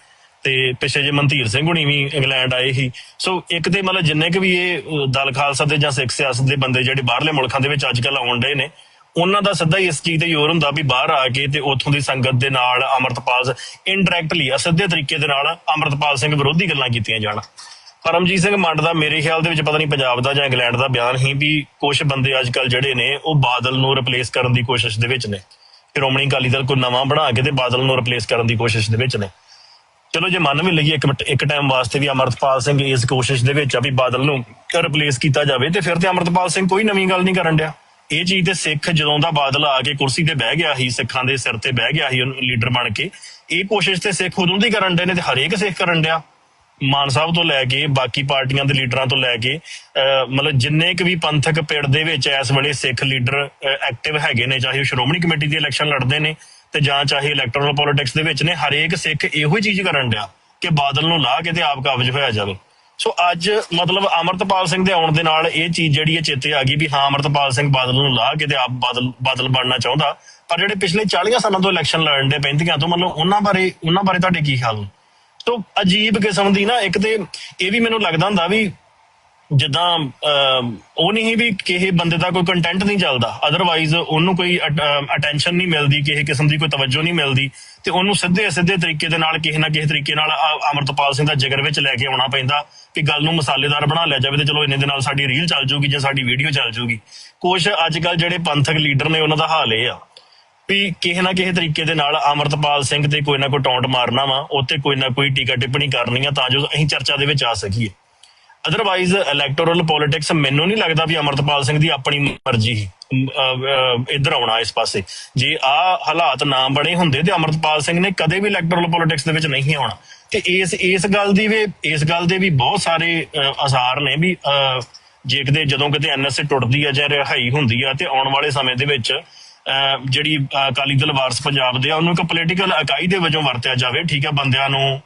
ਤੇ ਪਿੱਛੇ ਜੇ ਮਨਧੀਰ ਸਿੰਘ ਹੁਣੀ ਵੀ ਇੰਗਲੈਂਡ ਆਏ ਸੀ। ਸੋ ਇੱਕ ਤੇ ਮਤਲਬ ਜਿੰਨੇ ਕੁ ਵੀ ਇਹ ਦਲ ਖਾਲਸਾ ਦੇ ਜਾਂ ਸਿੱਖ ਸਿਆਸਤ ਦੇ ਬੰਦੇ ਜਿਹੜੇ ਬਾਹਰਲੇ ਮੁਲਕਾਂ ਦੇ ਵਿੱਚ ਅੱਜ ਕੱਲ ਆਉਣ ਡਏ ਨੇ, ਉਹਨਾਂ ਦਾ ਸਿੱਧਾ ਹੀ ਇਸ ਚੀਜ਼ ਤੇ ਜ਼ੋਰ ਹੁੰਦਾ ਵੀ ਬਾਹਰ ਆ ਕੇ ਤੇ ਉੱਥੋਂ ਦੀ ਸੰਗਤ ਦੇ ਨਾਲ ਅਮਰਤਪਾਲ ਇਨਡਾਇਰੈਕਟਲੀ ਅਸਿੱਧੇ ਤਰੀਕੇ ਦੇ ਨਾਲ ਅਮਰਤਪਾਲ ਸਿੰਘ ਵਿਰੋਧੀ ਗੱਲਾਂ ਕੀਤੀਆਂ ਜਾਣ। ਪਰਮਜੀਤ ਸਿੰਘ ਮੰਡ ਦਾ ਮੇਰੇ ਖਿਆਲ ਦੇ ਵਿੱਚ ਪਤਾ ਨਹੀਂ ਪੰਜਾਬ ਦਾ ਜਾਂ ਇੰਗਲੈਂਡ ਦਾ ਬਿਆਨ ਹੀ ਵੀ ਕੁਝ ਬੰਦੇ ਅੱਜ ਕੱਲ ਜਿਹੜੇ ਨੇ, ਉਹ ਬਾਦਲ ਨੂੰ ਰਿਪਲੇਸ ਕਰਨ ਦੀ ਕੋਸ਼ਿਸ਼ ਦੇ ਵਿੱਚ ਨੇ। ਸ਼੍ਰੋਮਣੀ ਅਕਾਲੀ ਦਲ ਕੋਈ ਨਵਾਂ ਬਣਾ ਕੇ ਤੇ ਬਾਦਲ ਨੂੰ ਰਿਪਲੇਸ ਕਰਨ ਦੀ ਕੋਸ਼ਿਸ਼ ਦੇ ਵਿੱਚ ਨੇ। ਚਲੋ ਜੇ ਮੰਨ ਵੀ ਲਈਏ ਇੱਕ ਇੱਕ ਟਾਈਮ ਵਾਸਤੇ ਵੀ ਅਮਰਤਪਾਲ ਸਿੰਘ ਇਸ ਕੋਸ਼ਿਸ਼ ਦੇ ਵਿੱਚ ਆ ਵੀ ਬਾਦਲ ਨੂੰ ਰਿਪਲੇਸ ਕੀਤਾ ਜਾਵੇ ਤੇ ਫਿਰ ਤੇ ਅਮਰਤਪਾਲ ਸਿੰਘ ਕੋਈ ਨਵੀਂ ਗੱਲ ਨਹੀਂ ਕਰਨ ਡਿਆ। ਇਹ ਚੀਜ਼ ਤੇ ਸਿੱਖ ਜਦੋਂ ਦਾ ਬਾਦਲ ਆ ਕੇ ਕੁਰਸੀ ਤੇ ਬਹਿ ਗਿਆ ਸੀ, ਸਿੱਖਾਂ ਦੇ ਸਿਰ ਤੇ ਬਹਿ ਗਿਆ ਸੀ ਲੀਡਰ ਬਣ ਕੇ, ਇਹ ਕੋਸ਼ਿਸ਼ ਤੇ ਸਿੱਖ ਉਦੋਂ ਦੀ ਕਰਨ ਡੇ ਨੇ ਤੇ ਹਰੇਕ ਸਿੱਖ ਕਰਨ ਡਿਆ। ਮਾਨ ਸਾਹਿਬ ਤੋਂ ਲੈ ਕੇ, ਬਾਕੀ ਪਾਰਟੀਆਂ ਦੇ ਲੀਡਰਾਂ ਤੋਂ ਲੈ ਕੇ, ਅਹ, ਮਤਲਬ ਜਿੰਨੇ ਕੁ ਵੀ ਪੰਥਕ ਪਿੜ ਦੇ ਵਿੱਚ ਇਸ ਵੇਲੇ ਸਿੱਖ ਲੀਡਰ ਐਕਟਿਵ ਹੈਗੇ ਨੇ, ਚਾਹੇ ਉਹ ਸ਼੍ਰੋਮਣੀ ਕਮੇਟੀ ਦੀ ਇਲੈਕਸ਼ਨ ਲੜਦੇ ਨੇ ਤੇ ਜਾਂ ਚਾਹੇ ਇਲੈਕਟੋਰਲ ਪੋਲਿਟਿਕਸ ਦੇ ਵਿੱਚ ਨੇ, ਹਰੇਕ ਸਿੱਖ ਇਹੋ ਹੀ ਚੀਜ਼ ਕਰਨ ਡਿਆ ਕਿ ਬਾਦਲ ਨੂੰ ਲਾ ਕੇ ਤੇ ਆਪ ਕਾਬਜ ਹੋਇਆ ਜਾਵੇ। ਸੋ ਅੱਜ ਮਤਲਬ ਅਮਰਤਪਾਲ ਸਿੰਘ ਦੇ ਆਉਣ ਦੇ ਨਾਲ ਇਹ ਚੀਜ਼ ਜਿਹੜੀ ਹੈ ਚੇਤੇ ਆ ਗਈ ਵੀ ਹਾਂ, ਅਮਰਤਪਾਲ ਸਿੰਘ ਬਾਦਲ ਨੂੰ ਲਾ ਕੇ ਤੇ ਆਪ ਬਾਦਲ ਬਾਦਲ ਬਣਨਾ ਚਾਹੁੰਦਾ। ਪਰ ਜਿਹੜੇ ਪਿਛਲੇ 40 ਸਾਲਾਂ ਤੋਂ ਇਲੈਕਸ਼ਨ ਲੜਨ ਦੇ ਪੈਂਦੀਆਂ ਤੋਂ ਮਤਲਬ ਉਹਨਾਂ ਬਾਰੇ ਉਹਨਾਂ ਬਾਰੇ ਤੁਹਾਡੇ ਕੀ ਖਿਆਲ ਨੇ? ਤੋ ਅਜੀਬ ਕਿਸਮ ਦੀ ਨਾ ਇੱਕ ਤੇ ਇਹ ਵੀ ਮੈਨੂੰ ਲੱਗਦਾ ਹੁੰਦਾ ਵੀ ਜਿੱਦਾਂ ਉਹ ਨਹੀਂ ਵੀ ਕਿਸੇ ਬੰਦੇ ਦਾ ਕੋਈ ਕੰਟੈਂਟ ਨਹੀਂ ਚੱਲਦਾ। ਅਦਰਵਾਈਜ਼ ਉਹਨੂੰ ਕੋਈ ਅਟੈਂਸ਼ਨ ਨਹੀਂ ਮਿਲਦੀ, ਕਿਸੇ ਕਿਸਮ ਦੀ ਕੋਈ ਤਵੱਜੋ ਨਹੀਂ ਮਿਲਦੀ। ਤੇ ਉਹਨੂੰ ਸਿੱਧੇ ਸਿੱਧੇ ਤਰੀਕੇ ਦੇ ਨਾਲ, ਕਿਸੇ ਨਾ ਕਿਸੇ ਤਰੀਕੇ ਨਾਲ ਅ- ਅਮਰਤਪਾਲ ਸਿੰਘ ਦਾ ਜਿਗਰ ਵਿੱਚ ਲੈ ਕੇ ਆਉਣਾ ਪੈਂਦਾ ਕਿ ਗੱਲ ਨੂੰ ਮਸਾਲੇਦਾਰ ਬਣਾ ਲਿਆ ਜਾਵੇ ਤੇ ਚਲੋ ਇੰਨੇ ਦੇ ਨਾਲ ਸਾਡੀ ਰੀਲ ਚੱਲ ਜੂਗੀ ਜਾਂ ਸਾਡੀ ਵੀਡੀਓ ਚੱਲ ਜੂਗੀ। ਕੁਝ ਅੱਜ ਕੱਲ ਜਿਹੜੇ ਪੰਥਕ ਲੀਡਰ ਨੇ ਉਹਨਾਂ ਦਾ ਹਾਲ ਇਹ ਆ। ਵੀ ਕਿਸੇ ਨਾ ਕਿਸੇ ਤਰੀਕੇ ਦੇ ਨਾਲ ਅਮਰਤਪਾਲ ਸਿੰਘ ਤੇ ਕੋਈ ਨਾ ਕੋਈ ਟੌਂਟ ਮਾਰਨਾ ਵਾ ਉੱਤੇ ਕੋਈ ਨਾ ਕੋਈ ਟੀਕਾ ਟਿੱਪਣੀ ਕਰਨੀ ਆ ਤਾਂ ਜੋ ਅਸੀਂ ਚਰਚਾ ਦੇ ਵਿੱਚ ਆ ਸਕੀਏ। ਅਦਰਵਾਈਜ਼ ਇਲੈਕਟੋਰਲ ਪੋਲਿਟਿਕਸ ਮੈਨੂੰ ਨਹੀਂ ਲੱਗਦਾ ਵੀ ਅਮਰਤਪਾਲ ਸਿੰਘ ਦੀ ਆਪਣੀ ਮਰਜ਼ੀ ਇੱਧਰ ਆਉਣਾ ਇਸ ਪਾਸੇ। ਜੇ ਆ ਹਾਲਾਤ ਨਾ ਬਣੇ ਹੁੰਦੇ ਤੇ ਅਮਰਤਪਾਲ ਸਿੰਘ ਨੇ ਕਦੇ ਵੀ ਇਲੈਕਟੋਰਲ ਪੋਲਿਟਿਕਸ ਦੇ ਵਿੱਚ ਨਹੀਂ ਆਉਣਾ। ਤੇ ਇਸ ਇਸ ਗੱਲ ਦੀ ਵੀ ਇਸ ਗੱਲ ਦੇ ਵੀ ਬਹੁਤ ਸਾਰੇ ਆਸਾਰ ਨੇ ਵੀ ਅਹ, ਜੇ ਕਿਤੇ ਜਦੋਂ ਕਿਤੇ ਐਨਐਸਏ ਟੁੱਟਦੀ ਆ ਜਾਂ ਰਿਹਾਈ ਹੁੰਦੀ ਆ ਤੇ ਆਉਣ ਵਾਲੇ ਸਮੇਂ ਦੇ ਵਿੱਚ ਜਿਹੜੀ ਅਕਾਲੀ ਦਲ ਵਾਰਸ ਪੰਜਾਬ ਦੇ ਆ, ਉਹਨੂੰ ਇੱਕ ਪੋਲੀਟੀਕਲ ਇਕਾਈ ਦੇ ਵਜੋਂ ਵਰਤਿਆ ਜਾਵੇ, ਠੀਕ ਆ ਬੰਦਿਆਂ ਨੂੰ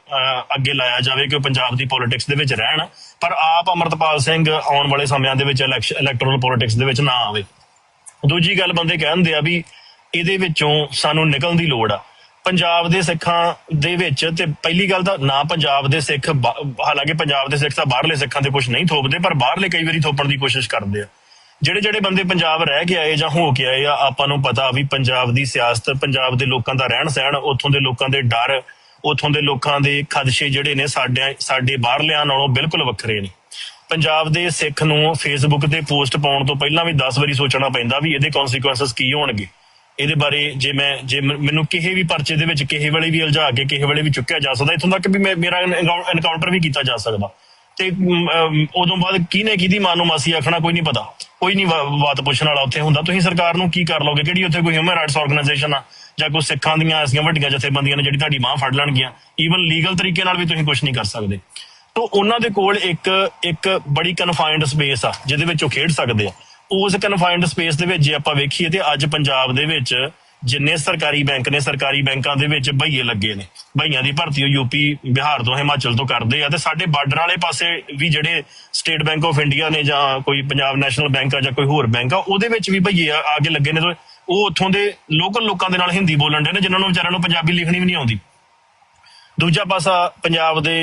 ਅੱਗੇ ਲਾਇਆ ਜਾਵੇ ਕਿ ਉਹ ਪੰਜਾਬ ਦੀ ਪੋਲਿਟਿਕਸ ਦੇ ਵਿੱਚ ਰਹਿਣ, ਪਰ ਆਪ ਅਮਰਤਪਾਲ ਸਿੰਘ ਆਉਣ ਵਾਲੇ ਸਮਿਆਂ ਦੇ ਵਿੱਚ ਇਲੈਕਟ੍ਰੋਨਲ ਪੋਲਿਟਿਕਸ ਦੇ ਵਿੱਚ ਨਾ ਆਵੇ। ਦੂਜੀ ਗੱਲ ਬੰਦੇ ਕਹਿੰਦੇ ਆ ਵੀ ਇਹਦੇ ਵਿੱਚੋਂ ਸਾਨੂੰ ਨਿਕਲਣ ਦੀ ਲੋੜ ਆ। ਪੰਜਾਬ ਦੇ ਸਿੱਖਾਂ ਦੇ ਵਿੱਚ ਤੇ ਪਹਿਲੀ ਗੱਲ ਤਾਂ ਨਾ ਪੰਜਾਬ ਦੇ ਸਿੱਖ ਹਾਲਾਂਕਿ ਪੰਜਾਬ ਦੇ ਸਿੱਖ ਤਾਂ ਬਾਹਰਲੇ ਸਿੱਖਾਂ ਤੇ ਕੁਝ ਨਹੀਂ ਥੋਪਦੇ, ਪਰ ਬਾਹਰਲੇ ਕਈ ਵਾਰੀ ਥੋਪਣ ਦੀ ਕੋਸ਼ਿਸ਼ ਕਰਦੇ ਆ। ਜਿਹੜੇ ਜਿਹੜੇ ਬੰਦੇ ਪੰਜਾਬ ਰਹਿ ਕੇ ਆਏ ਜਾਂ ਹੋ ਕੇ ਆਏ ਆ ਆਪਾਂ ਨੂੰ ਪਤਾ ਵੀ ਪੰਜਾਬ ਦੀ ਸਿਆਸਤ ਪੰਜਾਬ ਦੇ ਲੋਕਾਂ ਦਾ ਰਹਿਣ ਸਹਿਣ ਉੱਥੋਂ ਦੇ ਲੋਕਾਂ ਦੇ ਡਰ ਉੱਥੋਂ ਦੇ ਲੋਕਾਂ ਦੇ ਖਦਸ਼ੇ ਜਿਹੜੇ ਨੇ ਸਾਡੇ ਸਾਡੇ ਬਾਹਰਲਿਆਂ ਨਾਲੋਂ ਬਿਲਕੁਲ ਵੱਖਰੇ ਨੇ। ਪੰਜਾਬ ਦੇ ਸਿੱਖ ਨੂੰ ਫੇਸਬੁੱਕ ਤੇ ਪੋਸਟ ਪਾਉਣ ਤੋਂ ਪਹਿਲਾਂ ਵੀ 10 ਵਾਰੀ ਸੋਚਣਾ ਪੈਂਦਾ ਵੀ ਇਹਦੇ ਕਨਸੀਕੁਐਂਸਸ ਕੀ ਹੋਣਗੇ। ਇਹਦੇ ਬਾਰੇ ਜੇ ਮੈਂ ਜੇ ਮੈਨੂੰ ਕਿਸੇ ਵੀ ਪਰਚੇ ਦੇ ਵਿੱਚ ਕਿਸੇ ਵੇਲੇ ਵੀ ਉਲਝਾ ਕੇ ਕਿਸੇ ਵੇਲੇ ਵੀ ਚੁੱਕਿਆ ਜਾ ਸਕਦਾ ਇੱਥੋਂ ਤੱਕ ਵੀ ਮੈਂ- ਮੇਰਾ ਐਨਕਾਊਂਟਰ ਵੀ ਕੀਤਾ ਜਾ ਸਕਦਾ। ਤੇ ਮ, ਉਦੋਂ ਬਾਅਦ ਕਿਹਨੇ ਕਿਹਦੀ ਮਾਂ ਨੂੰ ਮਾਸੀ ਆਖਣਾ ਕੋਈ ਨਹੀਂ ਪਤਾ। ਕੋਈ ਨਹੀਂ ਬਾਤ ਪੁੱਛਣ ਵਾਲਾ ਉੱਥੇ ਹੁੰਦਾ। ਤੁਸੀਂ ਸਰਕਾਰ ਨੂੰ ਕੀ ਕਰ ਲੋਗੇ ਕਿਹੜੀ ਉੱਥੇ ਕੋਈ ਹਿਊਮਨ ਰਾਈਟਸ ਆਰਗੇਨਾਈਜੇਸ਼ਨ ਆ? ਜਾਂ ਕੋਈ ਸਿੱਖਾਂ ਦੀਆਂ ਐਸੀਆਂ ਵੱਡੀਆਂ ਜਥੇਬੰਦੀਆਂ ਨੇ ਜਿਹੜੀ ਤੁਹਾਡੀ ਮਾਂ ਫੜ ਲੈਣਗੀਆਂ? ਈਵਨ ਲੀਗਲ ਤਰੀਕੇ ਨਾਲ ਵੀ ਤੁਸੀਂ ਕੁਝ ਨਹੀਂ ਕਰ ਸਕਦੇ। ਤੋਂ ਉਹਨਾਂ ਦੇ ਕੋਲ ਇੱਕ ਇੱਕ ਬੜੀ ਕਨਫਾਈਨਡ ਸਪੇਸ ਆ, ਜਿਹਦੇ ਵਿੱਚ ਉਹ ਖੇਡ ਸਕਦੇ ਆ। ਉਸ ਕਨਫਾਈਨਡ ਸਪੇਸ ਦੇ ਵਿੱਚ ਜੇ ਆਪਾਂ ਵੇਖੀਏ ਤੇ ਅੱਜ ਪੰਜਾਬ ਦੇ ਵਿੱਚ ਜਿੰਨੇ ਸਰਕਾਰੀ ਬੈਂਕ ਨੇ, ਸਰਕਾਰੀ ਬੈਂਕਾਂ ਦੇ ਵਿੱਚ ਭਈਏ ਲੱਗੇ ਨੇ। ਭਈਆਂ ਦੀ ਭਰਤੀ ਉਹ ਯੂਪੀ ਬਿਹਾਰ ਤੋਂ, ਹਿਮਾਚਲ ਤੋਂ ਕਰਦੇ ਆ ਤੇ ਸਾਡੇ ਬਾਰਡਰ ਵਾਲੇ ਪਾਸੇ ਵੀ ਜਿਹੜੇ ਸਟੇਟ ਬੈਂਕ ਆਫ ਇੰਡੀਆ ਨੇ ਜਾਂ ਕੋਈ ਪੰਜਾਬ ਨੈਸ਼ਨਲ ਬੈਂਕ ਆ ਜਾਂ ਕੋਈ ਹੋਰ ਬੈਂਕ ਆ, ਉਹਦੇ ਵਿੱਚ ਵੀ ਭਈਏ ਆ ਕੇ ਲੱਗੇ ਨੇ ਉਹ ਉੱਥੋਂ ਦੇ ਲੋਕਲ ਲੋਕਾਂ ਦੇ ਨਾਲ ਹਿੰਦੀ ਬੋਲਣ ਦੇ ਨੇ, ਜਿਨ੍ਹਾਂ ਨੂੰ ਵਿਚਾਰਿਆਂ ਨੂੰ ਪੰਜਾਬੀ ਲਿਖਣੀ ਵੀ ਨਹੀਂ ਆਉਂਦੀ। ਦੂਜਾ ਪਾਸਾ ਪੰਜਾਬ ਦੇ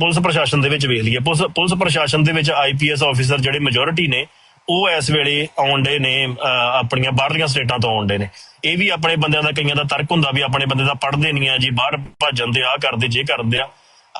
ਪੁਲਿਸ ਪ੍ਰਸ਼ਾਸਨ ਦੇ ਵਿੱਚ ਵੇਖ ਲਈਏ। ਪੁਲਿਸ ਪੁਲਿਸ ਪ੍ਰਸ਼ਾਸਨ ਦੇ ਵਿੱਚ ਆਈਪੀਐਸ ਆਫੀਸਰ ਜਿਹੜੇ ਮੈਜੋਰਿਟੀ ਨੇ ਉਹ ਇਸ ਵੇਲੇ ਆਉਂਦੇ ਨੇ ਅਹ, ਆਪਣੀਆਂ ਬਾਹਰਲੀਆਂ ਸਟੇਟਾਂ ਤੋਂ ਆਉਂਦੇ ਨੇ। ਇਹ ਵੀ ਆਪਣੇ ਬੰਦਿਆਂ ਦਾ ਕਈਆਂ ਦਾ ਤਰਕ ਹੁੰਦਾ ਵੀ ਆਪਣੇ ਬੰਦੇ ਦਾ ਪੜ੍ਹਦੇ ਨਹੀਂ ਆ ਜੀ ਬਾਹਰ ਭੱਜਣ ਦੇ ਆ ਕਰਦੇ ਜੇ ਕਰਦੇ ਆ।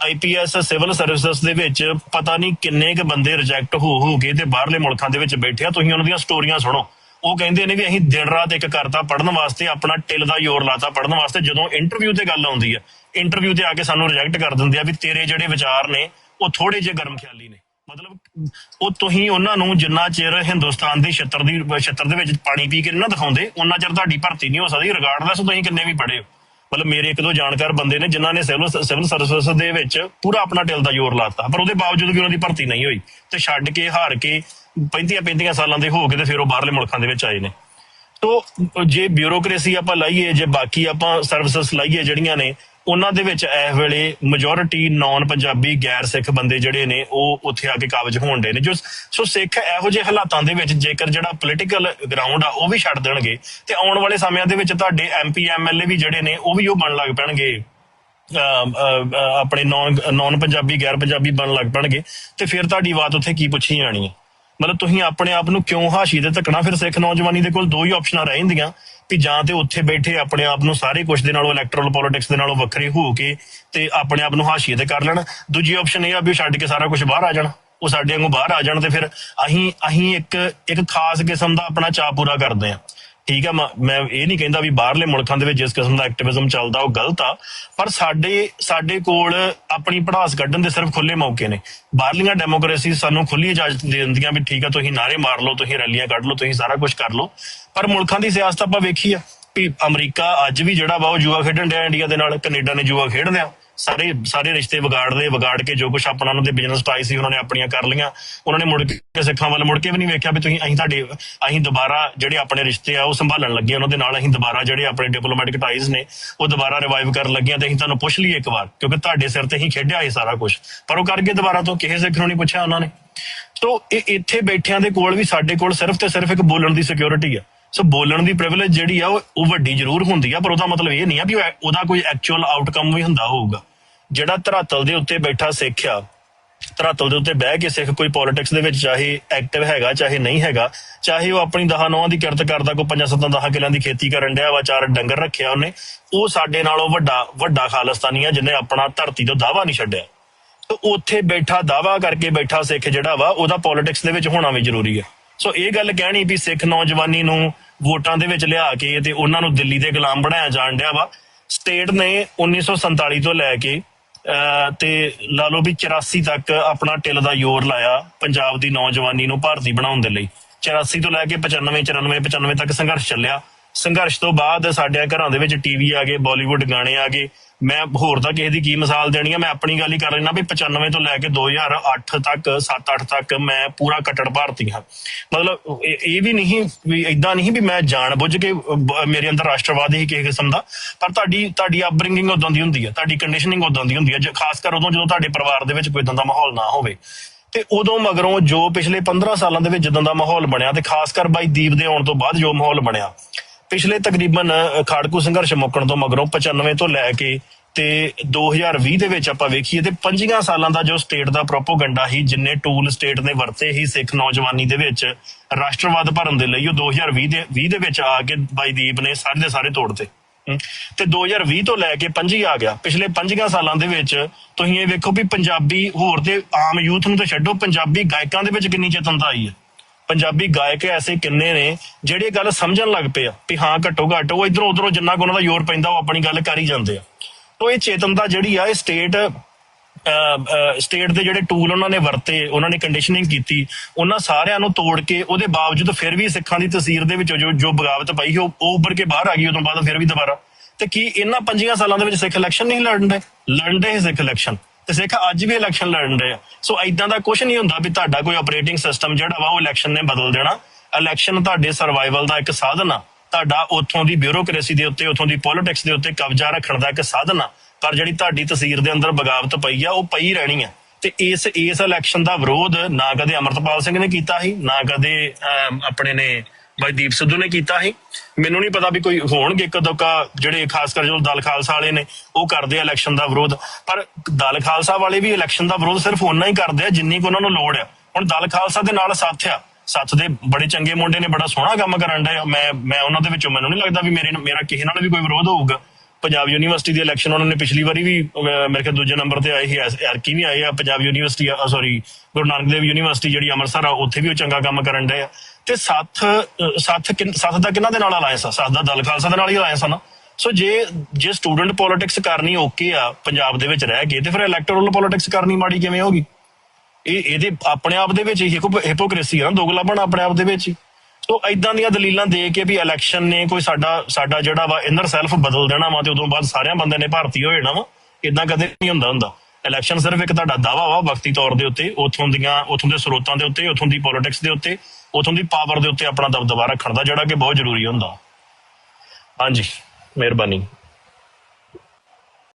ਆਈਪੀਐਸ ਸਿਵਲ ਸਰਵਿਸਿਜ਼ ਦੇ ਵਿੱਚ ਪਤਾ ਨਹੀਂ ਕਿੰਨੇ ਕ ਬੰਦੇ ਰਿਜੈਕਟ ਹੋ ਹੋ ਕੇ ਤੇ ਬਾਹਰਲੇ ਮੁਲਕਾਂ ਦੇ ਵਿੱਚ ਬੈਠੇ ਆ। ਤੁਸੀਂ ਉਹਨਾਂ ਦੀਆਂ ਸਟੋਰੀਆਂ ਸੁਣੋ। ਉਹ ਕਹਿੰਦੇ ਨੇ ਵੀ ਅਸੀਂ ਦਿਨ ਰਾਤ ਇੱਕ ਕਰਤਾ ਪੜਨ ਵਾਸਤੇ ਆਪਣਾ ਟਿਲ ਦਾ ਜ਼ੋਰ ਲਾਤਾ ਪੜਨ ਵਾਸਤੇ। ਜਦੋਂ ਇੰਟਰਵਿਊ ਤੇ ਗੱਲ ਆਉਂਦੀ ਆ ਇੰਟਰਵਿਊ ਤੇ ਆ ਕੇ ਸਾਨੂੰ ਰਿਜੈਕਟ ਕਰ ਦਿੰਦੇ ਆ ਵੀ ਤੇਰੇ ਜਿਹੜੇ ਵਿਚਾਰ ਨੇ ਉਹ ਥੋੜੇ ਜਿਹੇ ਗਰਮ ਖਿਆਲੀ ਨੇ। ਮਤਲਬ ਉਹ ਤੁਸੀਂ ਉਹਨਾਂ ਨੂੰ ਜਿੰਨਾ ਚਿਰ ਹਿੰਦੁਸਤਾਨ ਦੀ ਛੱਤਰ ਦੀ, ਛੱਤਰ ਦੇ ਵਿੱਚ ਪਾਣੀ ਪੀ ਕੇ ਨਾ ਦਿਖਾਉਂਦੇ, ਉਹਨਾਂ ਚਿਰ ਤੁਹਾਡੀ ਭਰਤੀ ਨਹੀਂ ਹੋ ਸਕਦੀ। ਰਿਗਾਰਡਲੈਸ ਤੁਸੀਂ ਕਿੰਨੇ ਵੀ ਪੜ੍ਹੇ ਹੋ। ਮਤਲਬ ਮੇਰੇ ਇੱਕ ਦੋ ਜਾਣਕਾਰ ਬੰਦੇ ਨੇ ਜਿਨ੍ਹਾਂ ਨੇ ਸਿਵਲ ਸਿਵਲ ਸਰਵਿਸ ਦੇ ਵਿੱਚ ਪੂਰਾ ਆਪਣਾ ਦਿਲ ਦਾ ਜ਼ੋਰ ਲਾਤਾ। ਪਰ ਉਹਦੇ ਬਾਵਜੂਦ ਵੀ ਉਹਨਾਂ ਦੀ ਭਰਤੀ ਨਹੀਂ ਹੋਈ। ਤੇ ਛੱਡ ਕੇ, ਹਾਰ ਕੇ 35 35 ਸਾਲਾਂ ਦੇ ਹੋ ਕੇ ਤੇ ਫਿਰ ਉਹ ਬਾਹਰਲੇ ਮੁਲਕਾਂ ਦੇ ਵਿੱਚ ਆਏ ਨੇ। ਤੋ ਜੇ ਬਿਊਰੋਕ੍ਰੇਸੀ ਆਪਾਂ ਲਾਈਏ, ਜੇ ਬਾਕੀ ਆਪਾਂ ਸਰਵਿਸਿਜ਼ ਲਾਈਏ ਜਿਹੜੀਆਂ ਨੇ ਉਹਨਾਂ ਦੇ ਵਿੱਚ ਇਸ ਵੇਲੇ ਮੈਜੋਰਿਟੀ ਨਾਨ ਪੰਜਾਬੀ ਗੈਰ ਸਿੱਖ ਬੰਦੇ ਜਿਹੜੇ ਨੇ, ਉਹ ਉੱਥੇ ਆ ਕੇ ਕਾਬਜ ਹੋਣ ਦੇ ਨੇ। ਜੋ ਸੋ ਸਿੱਖ ਇਹੋ ਜਿਹੇ ਹਾਲਾਤਾਂ ਦੇ ਵਿੱਚ ਜੇਕਰ ਜਿਹੜਾ ਪੋਲੀਟੀਕਲ ਗਰਾਊਂਡ ਆ, ਉਹ ਵੀ ਛੱਡ ਦੇਣਗੇ, ਤੇ ਆਉਣ ਵਾਲੇ ਸਮਿਆਂ ਦੇ ਵਿੱਚ ਤੁਹਾਡੇ ਐਮਪੀ ਐਮਐਲਏ ਵੀ ਜਿਹੜੇ ਨੇ, ਉਹ ਵੀ ਉਹ ਬਣ ਲੱਗ ਪੈਣਗੇ। ਆਪਣੇ ਨਾਨ ਨਾਨ ਪੰਜਾਬੀ ਗੈਰ ਪੰਜਾਬੀ ਬਣ ਲੱਗ ਪੈਣਗੇ। ਤੇ ਫਿਰ ਤੁਹਾਡੀ ਬਾਤ ਉੱਥੇ ਕੀ ਪੁੱਛੀ ਜਾਣੀ ਹੈ? ਮਤਲਬ ਤੁਸੀਂ ਆਪਣੇ ਆਪ ਨੂੰ ਕਿਉਂ ਹਾਸ਼ੀ ਦੇ ਧੱਕਣਾ? ਫਿਰ ਸਿੱਖ ਨੌਜਵਾਨੀ ਦੇ ਕੋਲ ਦੋ ਹੀ ਆਪਸ਼ਨਾਂ ਰਹਿ ਜਾਂਦੀਆਂ ਵੀ ਜਾਂ ਤੇ ਉੱਥੇ ਬੈਠੇ ਆਪਣੇ ਆਪ ਨੂੰ ਸਾਰੇ ਕੁਝ ਦੇ ਨਾਲੋਂ ਇਲੈਕਟਰਲ ਪੋਲਿਟਿਕਸ ਦੇ ਨਾਲੋਂ ਵੱਖਰੇ ਹੋ ਕੇ ਤੇ ਆਪਣੇ ਆਪ ਨੂੰ ਹਾਸ਼ੀਏ ਤੇ ਕਰ ਲੈਣ। ਦੂਜੀ ਆਪਸ਼ਨ ਇਹ ਆ ਵੀ ਉਹ ਛੱਡ ਕੇ ਸਾਰਾ ਕੁਝ ਬਾਹਰ ਆ ਜਾਣ। ਉਹ ਸਾਡੇ ਵਾਂਗੂ ਬਾਹਰ ਆ ਜਾਣ ਤੇ ਫਿਰ ਅਸੀਂ ਅਸੀਂ ਇੱਕ ਇੱਕ ਖਾਸ ਕਿਸਮ ਦਾ ਆਪਣਾ ਚਾਅ ਪੂਰਾ ਕਰਦੇ ਆ ਠੀਕ ਆ, ਮੈਂ ਮੈਂ ਇਹ ਨਹੀਂ ਕਹਿੰਦਾ ਵੀ ਬਾਹਰਲੇ ਮੁਲਕਾਂ ਦੇ ਵਿੱਚ ਜਿਸ ਕਿਸਮ ਦਾ ਐਕਟਿਵਿਜ਼ਮ ਚੱਲਦਾ, ਉਹ ਗਲਤ ਆ, ਪਰ ਸਾਡੇ ਸਾਡੇ ਕੋਲ ਆਪਣੀ ਪੜਾਸ ਕੱਢਣ ਦੇ ਸਿਰਫ ਖੁੱਲੇ ਮੌਕੇ ਨੇ। ਬਾਹਰਲੀਆਂ ਡੈਮੋਕ੍ਰੇਸੀ ਸਾਨੂੰ ਖੁੱਲੀ ਇਜਾਜ਼ਤ ਦੇ ਦਿੰਦੀਆਂ ਵੀ ਠੀਕ ਆ, ਤੁਸੀਂ ਨਾਰੇ ਮਾਰ ਲਓ, ਤੁਸੀਂ ਰੈਲੀਆਂ ਕੱਢ ਲਓ, ਤੁਸੀਂ ਸਾਰਾ ਕੁਝ ਕਰ ਲਓ। ਪਰ ਮੁਲਕਾਂ ਦੀ ਸਿਆਸਤ ਆਪਾਂ ਵੇਖੀ ਆ ਵੀ ਅਮਰੀਕਾ ਅੱਜ ਵੀ ਜਿਹੜਾ ਵਾ ਉਹ ਜੂਆ ਖੇਡਣ ਡਿਆ ਇੰਡੀਆ ਦੇ ਨਾਲ, ਕੈਨੇਡਾ ਨੇ ਜੂਆ ਖੇਡ ਲਿਆ। ਸਾਰੇ ਸਾਰੇ ਰਿਸ਼ਤੇ ਵਿਗਾੜਦੇ ਵਿਗਾੜ ਕੇ ਜੋ ਕੁਝ ਆਪਣਾ ਉਹਨਾਂ ਦੇ ਬਿਜ਼ਨਸ ਟਾਈ ਸੀ, ਉਹਨਾਂ ਨੇ ਆਪਣੀਆਂ ਕਰ ਲਈਆਂ। ਉਹਨਾਂ ਨੇ ਮੁੜ ਕੇ ਸਿੱਖਾਂ ਵੱਲ ਮੁੜ ਕੇ ਵੀ ਨਹੀਂ ਵੇਖਿਆ ਵੀ ਤੁਸੀਂ ਅਸੀਂ ਤੁਹਾਡੇ, ਅਸੀਂ ਦੁਬਾਰਾ ਜਿਹੜੇ ਆਪਣੇ ਰਿਸ਼ਤੇ ਆ, ਉਹ ਸੰਭਾਲਣ ਲੱਗੇ ਉਹਨਾਂ ਦੇ ਨਾਲ ਅਸੀਂ ਦੁਬਾਰਾ ਜਿਹੜੇ ਆਪਣੇ ਡਿਪਲੋਮੈਟਿਕ ਟਾਈਜ਼ ਨੇ, ਉਹ ਦੁਬਾਰਾ ਰਿਵਾਈਵ ਕਰਨ ਲੱਗੇ ਆ ਤੇ ਅਸੀਂ ਤੁਹਾਨੂੰ ਪੁੱਛ ਲਈਏ ਇੱਕ ਵਾਰ, ਕਿਉਂਕਿ ਤੁਹਾਡੇ ਸਿਰ ਤੇ ਹੀ ਖੇਡਿਆ ਇਹ ਸਾਰਾ ਕੁਝ ਪਰ ਉਹ ਕਰਕੇ ਦੁਬਾਰਾ ਤੋਂ, ਕਿਸੇ ਸਿੱਖ ਨੂੰ ਨਹੀਂ ਪੁੱਛਿਆ ਉਹਨਾਂ ਨੇ। ਸੋ ਇਹ ਇੱਥੇ ਬੈਠਿਆਂ ਦੇ ਕੋਲ ਵੀ ਸਾਡੇ ਕੋਲ ਸਿਰਫ ਤੇ ਸਿਰਫ ਇੱਕ ਬੋਲਣ ਦੀ ਸਿਕਿਉਰਿਟੀ ਆ। ਸੋ ਬੋਲਣ ਦੀ ਪ੍ਰਿਵਿਲੇਜ ਜਿਹੜੀ ਆ, ਉਹ ਵੱਡੀ ਜ਼ਰੂਰ ਹੁੰਦੀ ਆ, ਪਰ ਉਹਦਾ ਮਤਲਬ ਇਹ ਨਹੀਂ ਆ ਵੀ ਉਹਦਾ ਕੋਈ ਐਕਚੁਅਲ ਆਊਟਕਮ ਵੀ ਹੁੰਦਾ ਹੋਊਗਾ। ਜਿਹੜਾ ਧਰਾਤਲ ਦੇ ਉੱਤੇ ਬੈਠਾ ਸਿੱਖ ਆ, ਧਰਾਤਲ ਦੇ ਉੱਤੇ ਬਹਿ ਕੇ ਸਿੱਖ ਕੋਈ ਪੋਲਿਟਿਕਸ ਦੇ ਵਿੱਚ, ਚਾਹੇ ਐਕਟਿਵ ਹੈਗਾ, ਚਾਹੇ ਨਹੀਂ ਹੈਗਾ, ਚਾਹੇ ਉਹ ਆਪਣੀ ਦਹਾਂ ਨੌਂ ਦੀ ਕਿਰਤ ਕਰਦਾ, ਕੋਈ ਪੰਜਾਂ ਸੱਤਾਂ ਦਹਾਂ ਕਿਲਾਂ ਦੀ ਖੇਤੀ ਕਰਨ ਡਿਆ ਵਾ, ਚਾਰ ਡੰਗਰ ਰੱਖਿਆ ਉਹਨੇ, ਉਹ ਸਾਡੇ ਨਾਲੋਂ ਵੱਡਾ ਵੱਡਾ ਖਾਲਸਤਾਨੀ ਆ, ਜਿਹਨੇ ਆਪਣਾ ਧਰਤੀ ਤੋਂ ਦਾਵਾ ਨਹੀਂ ਛੱਡਿਆ। ਤੇ ਉੱਥੇ ਬੈਠਾ ਦਾਵਾ ਕਰਕੇ ਬੈਠਾ ਸਿੱਖ ਜਿਹੜਾ ਵਾ, ਉਹਦਾ ਪੋਲਿਟਿਕਸ ਦੇ ਵਿੱਚ ਹੋਣਾ ਵੀ ਜ਼ਰੂਰੀ ਹੈ ਸੋ ਇਹ ਗੱਲ ਕਹਿਣੀ ਵੀ ਸਿੱਖ ਨੌਜਵਾਨੀ ਨੂੰ ਵੋਟਾਂ ਦੇ ਵਿੱਚ ਲਿਆ ਕੇ ਤੇ ਉਹਨਾਂ ਨੂੰ ਦਿੱਲੀ ਦੇ ਗੁਲਾਮ ਬਣਾਇਆ ਜਾਣ ਡਿਆ ਵਾ। ਸਟੇਟ ਨੇ 1947 ਤੋਂ ਲੈ ਕੇ ਤੇ ਲਾ ਲਓ ਵੀ 84 ਤੱਕ ਆਪਣਾ ਟਿਲ ਦਾ ਜ਼ੋਰ ਲਾਇਆ ਪੰਜਾਬ ਦੀ ਨੌਜਵਾਨੀ ਨੂੰ ਭਾਰਤੀ ਬਣਾਉਣ ਦੇ ਲਈ। 84 ਤੋਂ ਲੈ ਕੇ 95 94 95 ਤੱਕ ਸੰਘਰਸ਼ ਚੱਲਿਆ। ਸੰਘਰਸ਼ ਤੋਂ ਬਾਅਦ ਸਾਡੇ ਘਰਾਂ ਦੇ ਵਿੱਚ ਟੀਵੀ ਆ ਗਏ ਬਾਲੀਵੁੱਡ ਗਾਣੇ ਆ ਗਏ। ਮੈਂ ਹੋਰ ਤਾਂ ਕਿਸੇ ਦੀ ਕੀ ਮਿਸਾਲ ਦੇਣੀ ਆ, ਮੈਂ ਆਪਣੀ ਗੱਲ ਹੀ ਕਰ ਲੈਣਾ ਵੀ 95 ਤੋਂ ਲੈ ਕੇ 2008 ਤੱਕ 7-8 ਤੱਕ ਮੈਂ ਪੂਰਾ ਕੱਟੜ ਭਾਰਤੀ ਹਾਂ। ਮਤਲਬ ਇਹ ਵੀ ਨਹੀਂ ਵੀ ਇਦਾਂ ਨਹੀਂ ਵੀ ਮੈਂ ਜਾਣ ਬੁੱਝ ਕੇ ਮੇਰੇ ਅੰਦਰ ਰਾਸ਼ਟਰਵਾਦ ਹੀ ਕਿਸੇ ਕਿਸਮ ਦਾ, ਪਰ ਤੁਹਾਡੀ ਤੁਹਾਡੀ ਅਪਬ੍ਰਿੰਗਿੰਗ ਉਦਾਂ ਦੀ ਹੁੰਦੀ ਹੈ ਤੁਹਾਡੀ ਕੰਡੀਸ਼ਨਿੰਗ ਉਦਾਂ ਦੀ ਹੁੰਦੀ ਹੈ ਜੇ ਖਾਸ ਕਰ ਉਦੋਂ ਜਦੋਂ ਤੁਹਾਡੇ ਪਰਿਵਾਰ ਦੇ ਵਿੱਚ ਕੋਈ ਇਦਾਂ ਦਾ ਮਾਹੌਲ ਨਾ ਹੋਵੇ। ਤੇ ਉਦੋਂ ਮਗਰੋਂ ਜੋ ਪਿਛਲੇ 15 ਸਾਲਾਂ ਦੇ ਵਿੱਚ ਜਦੋਂ ਦਾ ਮਾਹੌਲ ਬਣਿਆ, ਤੇ ਖਾਸ ਕਰ ਬਾਈ ਦੀਪ ਦੇ ਆਉਣ ਤੋਂ ਬਾਅਦ ਜੋ ਮਾਹੌਲ ਬਣਿਆ ਪਿਛਲੇ ਤਕਰੀਬਨ ਖਾੜਕੂ ਸੰਘਰਸ਼ ਮੁੱਕਣ ਤੋਂ ਮਗਰੋਂ 95 ਤੋਂ ਲੈ ਕੇ ਤੇ 2020 ਦੇ ਵਿੱਚ ਆਪਾਂ ਵੇਖੀਏ ਤੇ 25 ਸਾਲਾਂ ਦਾ ਜੋ ਸਟੇਟ ਦਾ ਪ੍ਰੋਪੋਗੈਂਡਾ ਹੀ ਜਿੰਨੇ ਟੂਲ ਸਟੇਟ ਨੇ ਵਰਤੇ ਹੀ ਸਿੱਖ ਨੌਜਵਾਨੀ ਦੇ ਵਿੱਚ ਰਾਸ਼ਟਰਵਾਦ ਭਰਨ ਦੇ ਲਈ ਉਹ 2020 ਦੇ 20 ਦੇ ਵਿੱਚ ਆ ਕੇ ਬਾਈ ਦੀਪ ਨੇ ਸਾਰੇ ਦੇ ਸਾਰੇ ਤੋੜਤੇ ਹਮ, ਤੇ 2020 ਤੋਂ ਲੈ ਕੇ 25 ਆ ਗਿਆ। ਪਿਛਲੇ 25 ਸਾਲਾਂ ਦੇ ਵਿੱਚ ਤੁਸੀਂ ਇਹ ਵੇਖੋ ਵੀ ਪੰਜਾਬੀ ਹੋਰ ਤੇ ਆਮ ਯੂਥ ਨੂੰ ਤਾਂ ਛੱਡੋ ਪੰਜਾਬੀ ਗਾਇਕਾਂ ਦੇ ਵਿੱਚ ਕਿੰਨੀ ਚੇਤਨਤਾ ਆਈ ਹੈ। ਪੰਜਾਬੀ ਗਾਇਕ ਐਸੇ ਕਿੰਨੇ ਨੇ, ਜਿਹੜੇ ਗੱਲ ਸਮਝਣ ਲੱਗ ਪਏ ਆ ਵੀ ਹਾਂ ਘੱਟੋ ਘੱਟ ਉਹ ਇਧਰੋਂ ਉਧਰੋਂ ਜਿੰਨਾ ਕੁ ਉਹਨਾਂ ਦਾ ਜ਼ੋਰ ਪੈਂਦਾ, ਉਹ ਆਪਣੀ ਗੱਲ ਕਰ ਹੀ ਜਾਂਦੇ ਆ। ਤੋਂ ਇਹ ਚੇਤਨਤਾ ਜਿਹੜੀ ਆ, ਇਹ ਸਟੇਟ ਸਟੇਟ ਦੇ ਜਿਹੜੇ ਟੂਲ ਉਹਨਾਂ ਨੇ ਵਰਤੇ, ਉਹਨਾਂ ਨੇ ਕੰਡੀਸ਼ਨਿੰਗ ਕੀਤੀ, ਉਹਨਾਂ ਸਾਰਿਆਂ ਨੂੰ ਤੋੜ ਕੇ ਉਹਦੇ ਬਾਵਜੂਦ ਫਿਰ ਵੀ ਸਿੱਖਾਂ ਦੀ ਤਸਵੀਰ ਦੇ ਵਿੱਚ ਜੋ ਜੋ ਬਗਾਵਤ ਪਈ ਉਹ ਉਹ ਉੱਭਰ ਕੇ ਬਾਹਰ ਆ ਗਈ, ਉਦੋਂ ਬਾਅਦ ਫਿਰ ਵੀ ਦੁਬਾਰਾ। ਤੇ ਕੀ ਇਹਨਾਂ 5 ਸਾਲਾਂ ਦੇ ਵਿੱਚ ਸਿੱਖ ਇਲੈਕਸ਼ਨ ਨਹੀਂ ਲੜਨਦੇ ਦੇ ਲੜਨ ਸਿੱਖ ਇਲੈਕਸ਼ਨ ਤੇ ਸਿੱਖ ਅੱਜ ਵੀ ਇਲੈਕਸ਼ਨ ਲੜਨ ਦੇ ਆ। ਸੋ ਐਦਾਂ ਦਾ ਕੁਝ ਨਹੀਂ ਹੁੰਦਾ ਵੀ ਤੁਹਾਡਾ ਕੋਈ ਆਪਰੇਟਿੰਗ ਸਿਸਟਮ ਜਿਹੜਾ ਵਾ ਉਹ ਇਲੈਕਸ਼ਨ ਨੇ ਬਦਲ ਦੇਣਾ। ਇਲੈਕਸ਼ਨ ਤੁਹਾਡੇ ਸਰਵਾਈਵਲ ਦਾ ਇੱਕ ਸਾਧਨ ਆ। ਤੁਹਾਡਾ ਉੱਥੋਂ ਦੀ ਬਿਊਰੋਕ੍ਰੇਸੀ ਦੇ ਉੱਤੇ ਉੱਥੋਂ ਦੀ ਪੋਲਿਟਿਕਸ ਦੇ ਉੱਤੇ ਕਬਜ਼ਾ ਰੱਖਣ ਦਾ ਇੱਕ ਸਾਧਨ ਆ। ਪਰ ਜਿਹੜੀ ਤੁਹਾਡੀ ਤਸਵੀਰ ਦੇ ਅੰਦਰ ਬਗਾਵਤ ਪਈ ਆ ਉਹ ਪਈ ਰਹਿਣੀ ਆ। ਤੇ ਇਸ ਇਸ ਇਲੈਕਸ਼ਨ ਦਾ ਵਿਰੋਧ ਨਾ ਕਦੇ ਅਮਰਤਪਾਲ ਸਿੰਘ ਨੇ ਕੀਤਾ ਸੀ ਨਾ ਕਦੇ ਅਮ, ਆਪਣੇ ਨੇ ਬਾਈ ਦੀਪ ਸਿੱਧੂ ਨੇ ਕੀਤਾ ਸੀ। ਮੈਨੂੰ ਨਹੀਂ ਪਤਾ ਵੀ ਕੋਈ ਹੋਣਗੇ ਕਦੋਕਾ ਜਿਹੜੇ ਖਾਸ ਕਰ ਜੋ ਦਲ ਖਾਲਸਾ ਵਾਲੇ ਨੇ, ਉਹ ਕਰਦੇ ਆ ਇਲੈਕਸ਼ਨ ਦਾ ਵਿਰੋਧ। ਪਰ ਦਲ ਖਾਲਸਾ ਵਾਲੇ ਵੀ ਇਲੈਕਸ਼ਨ ਦਾ ਵਿਰੋਧ ਸਿਰਫ ਉਹਨਾਂ ਹੀ ਕਰਦੇ ਆ ਜਿੰਨੀ ਕੁ ਉਹਨਾਂ ਨੂੰ ਲੋੜ ਆ। ਹੁਣ ਦਲ ਖਾਲਸਾ ਦੇ ਨਾਲ ਸਾਥ ਆ। ਸੱਤ ਦੇ ਬੜੇ ਚੰਗੇ ਮੁੰਡੇ ਨੇ, ਬੜਾ ਸੋਹਣਾ ਕੰਮ ਕਰਨ ਡਏ ਮੈਂ ਮੈਂ ਉਹਨਾਂ ਦੇ ਵਿੱਚੋਂ ਮੈਨੂੰ ਨਹੀਂ ਲੱਗਦਾ ਵੀ ਮੇਰੇ, ਮੇਰਾ ਕਿਸੇ ਨਾਲ ਵੀ ਕੋਈ ਵਿਰੋਧ ਹੋਊਗਾ। ਪੰਜਾਬ ਯੂਨੀਵਰਸਿਟੀ ਦੀ ਇਲੈਕਸ਼ਨ ਉਹਨਾਂ ਨੇ ਪਿਛਲੀ ਵਾਰੀ ਵੀ ਮੇਰੇ ਖਿਆਲ ਦੂਜੇ ਨੰਬਰ ਤੇ ਆਏ ਸੀ ਐਰਕੀ ਵੀ ਆਏ ਆ। Punjab university sorry Guru Nanak Dev university ਜਿਹੜੀ ਅੰਮ੍ਰਿਤਸਰ ਆ, ਉੱਥੇ ਵੀ ਉਹ ਚੰਗਾ ਕੰਮ ਕਰਨ ਡਏ ਆ। ਤੇ ਸੱਤ ਅਹ, ਸੱਤ ਦਾ ਕਿਹਨਾਂ ਦੇ ਨਾਲ ਅਲਾਇੰਸ ਆ ਸੱਤ ਦਾ ਦਲ ਖਾਲਸਾ ਦੇ ਨਾਲ ਹੀ ਅਲਾਇੰਸ ਆ ਨਾ ਸੋ ਜੇ ਜੇ ਸਟੂਡੈਂਟ ਪੋਲਿਟਿਕਸ ਕਰਨੀ ਓਕੇ ਆ ਪੰਜਾਬ ਦੇ ਵਿੱਚ ਰਹਿ ਕੇ ਤੇ ਫਿਰ ਇਲੈਕਟੋਰਲ ਪੋਲਿਟਿਕਸ ਕਰਨੀ ਮਾੜੀ ਕਿਵੇਂ ਹੋਗੀ ਇਹ ਇਹਦੇ ਆਪਣੇ ਆਪ ਦੇ ਵਿੱਚ ਹਿਪੋਕ੍ਰੇਸੀ ਆ ਦੋਗਲਾਪਣ ਆਪਣੇ ਆਪ ਦੇ ਵਿੱਚ ਹੀ। ਸੋ ਐਦਾਂ ਦੀਆਂ ਦਲੀਲਾਂ ਦੇ ਕੇ ਵੀ ਇਲੈਕਸ਼ਨ ਨੇ ਕੋਈ ਸਾਡਾ ਸਾਡਾ ਜਿਹੜਾ ਵਾ ਇਨਰ ਸੈਲਫ ਬਦਲ ਦੇਣਾ ਵਾ ਤੇ ਉਦੋਂ ਬਾਅਦ ਸਾਰਿਆਂ ਬੰਦੇ ਨੇ ਭਾਰਤੀ ਹੋ ਜਾਣਾ ਵਾ ਇਦਾਂ ਕਦੇ ਨਹੀਂ ਹੁੰਦਾ ਹੁੰਦਾ। ਇਲੈਕਸ਼ਨ ਸਿਰਫ ਇੱਕ ਤੁਹਾਡਾ ਦਾਵਾ ਵਾ ਵਕਤੀ ਤੌਰ ਦੇ ਉੱਤੇ ਉਥੋਂ ਦੀਆਂ ਉਥੋਂ ਦੇ ਸਰੋਤਾਂ ਦੇ ਉੱਤੇ ਉਥੋਂ ਦੀ ਪੋਲਿਟਿਕਸ ਦੇ ਉੱਤੇ। ਉਥੋਂ ਦੀ ਪਾਵਰ ਦੇ ਉੱਤੇ ਆਪਣਾ ਦਬਦਬਾ ਰੱਖਣ ਦਾ ਜਿਹੜਾ ਕਿ ਬਹੁਤ ਜ਼ਰੂਰੀ ਹੁੰਦਾ। ਹਾਂਜੀ, ਮਿਹਰਬਾਨੀ।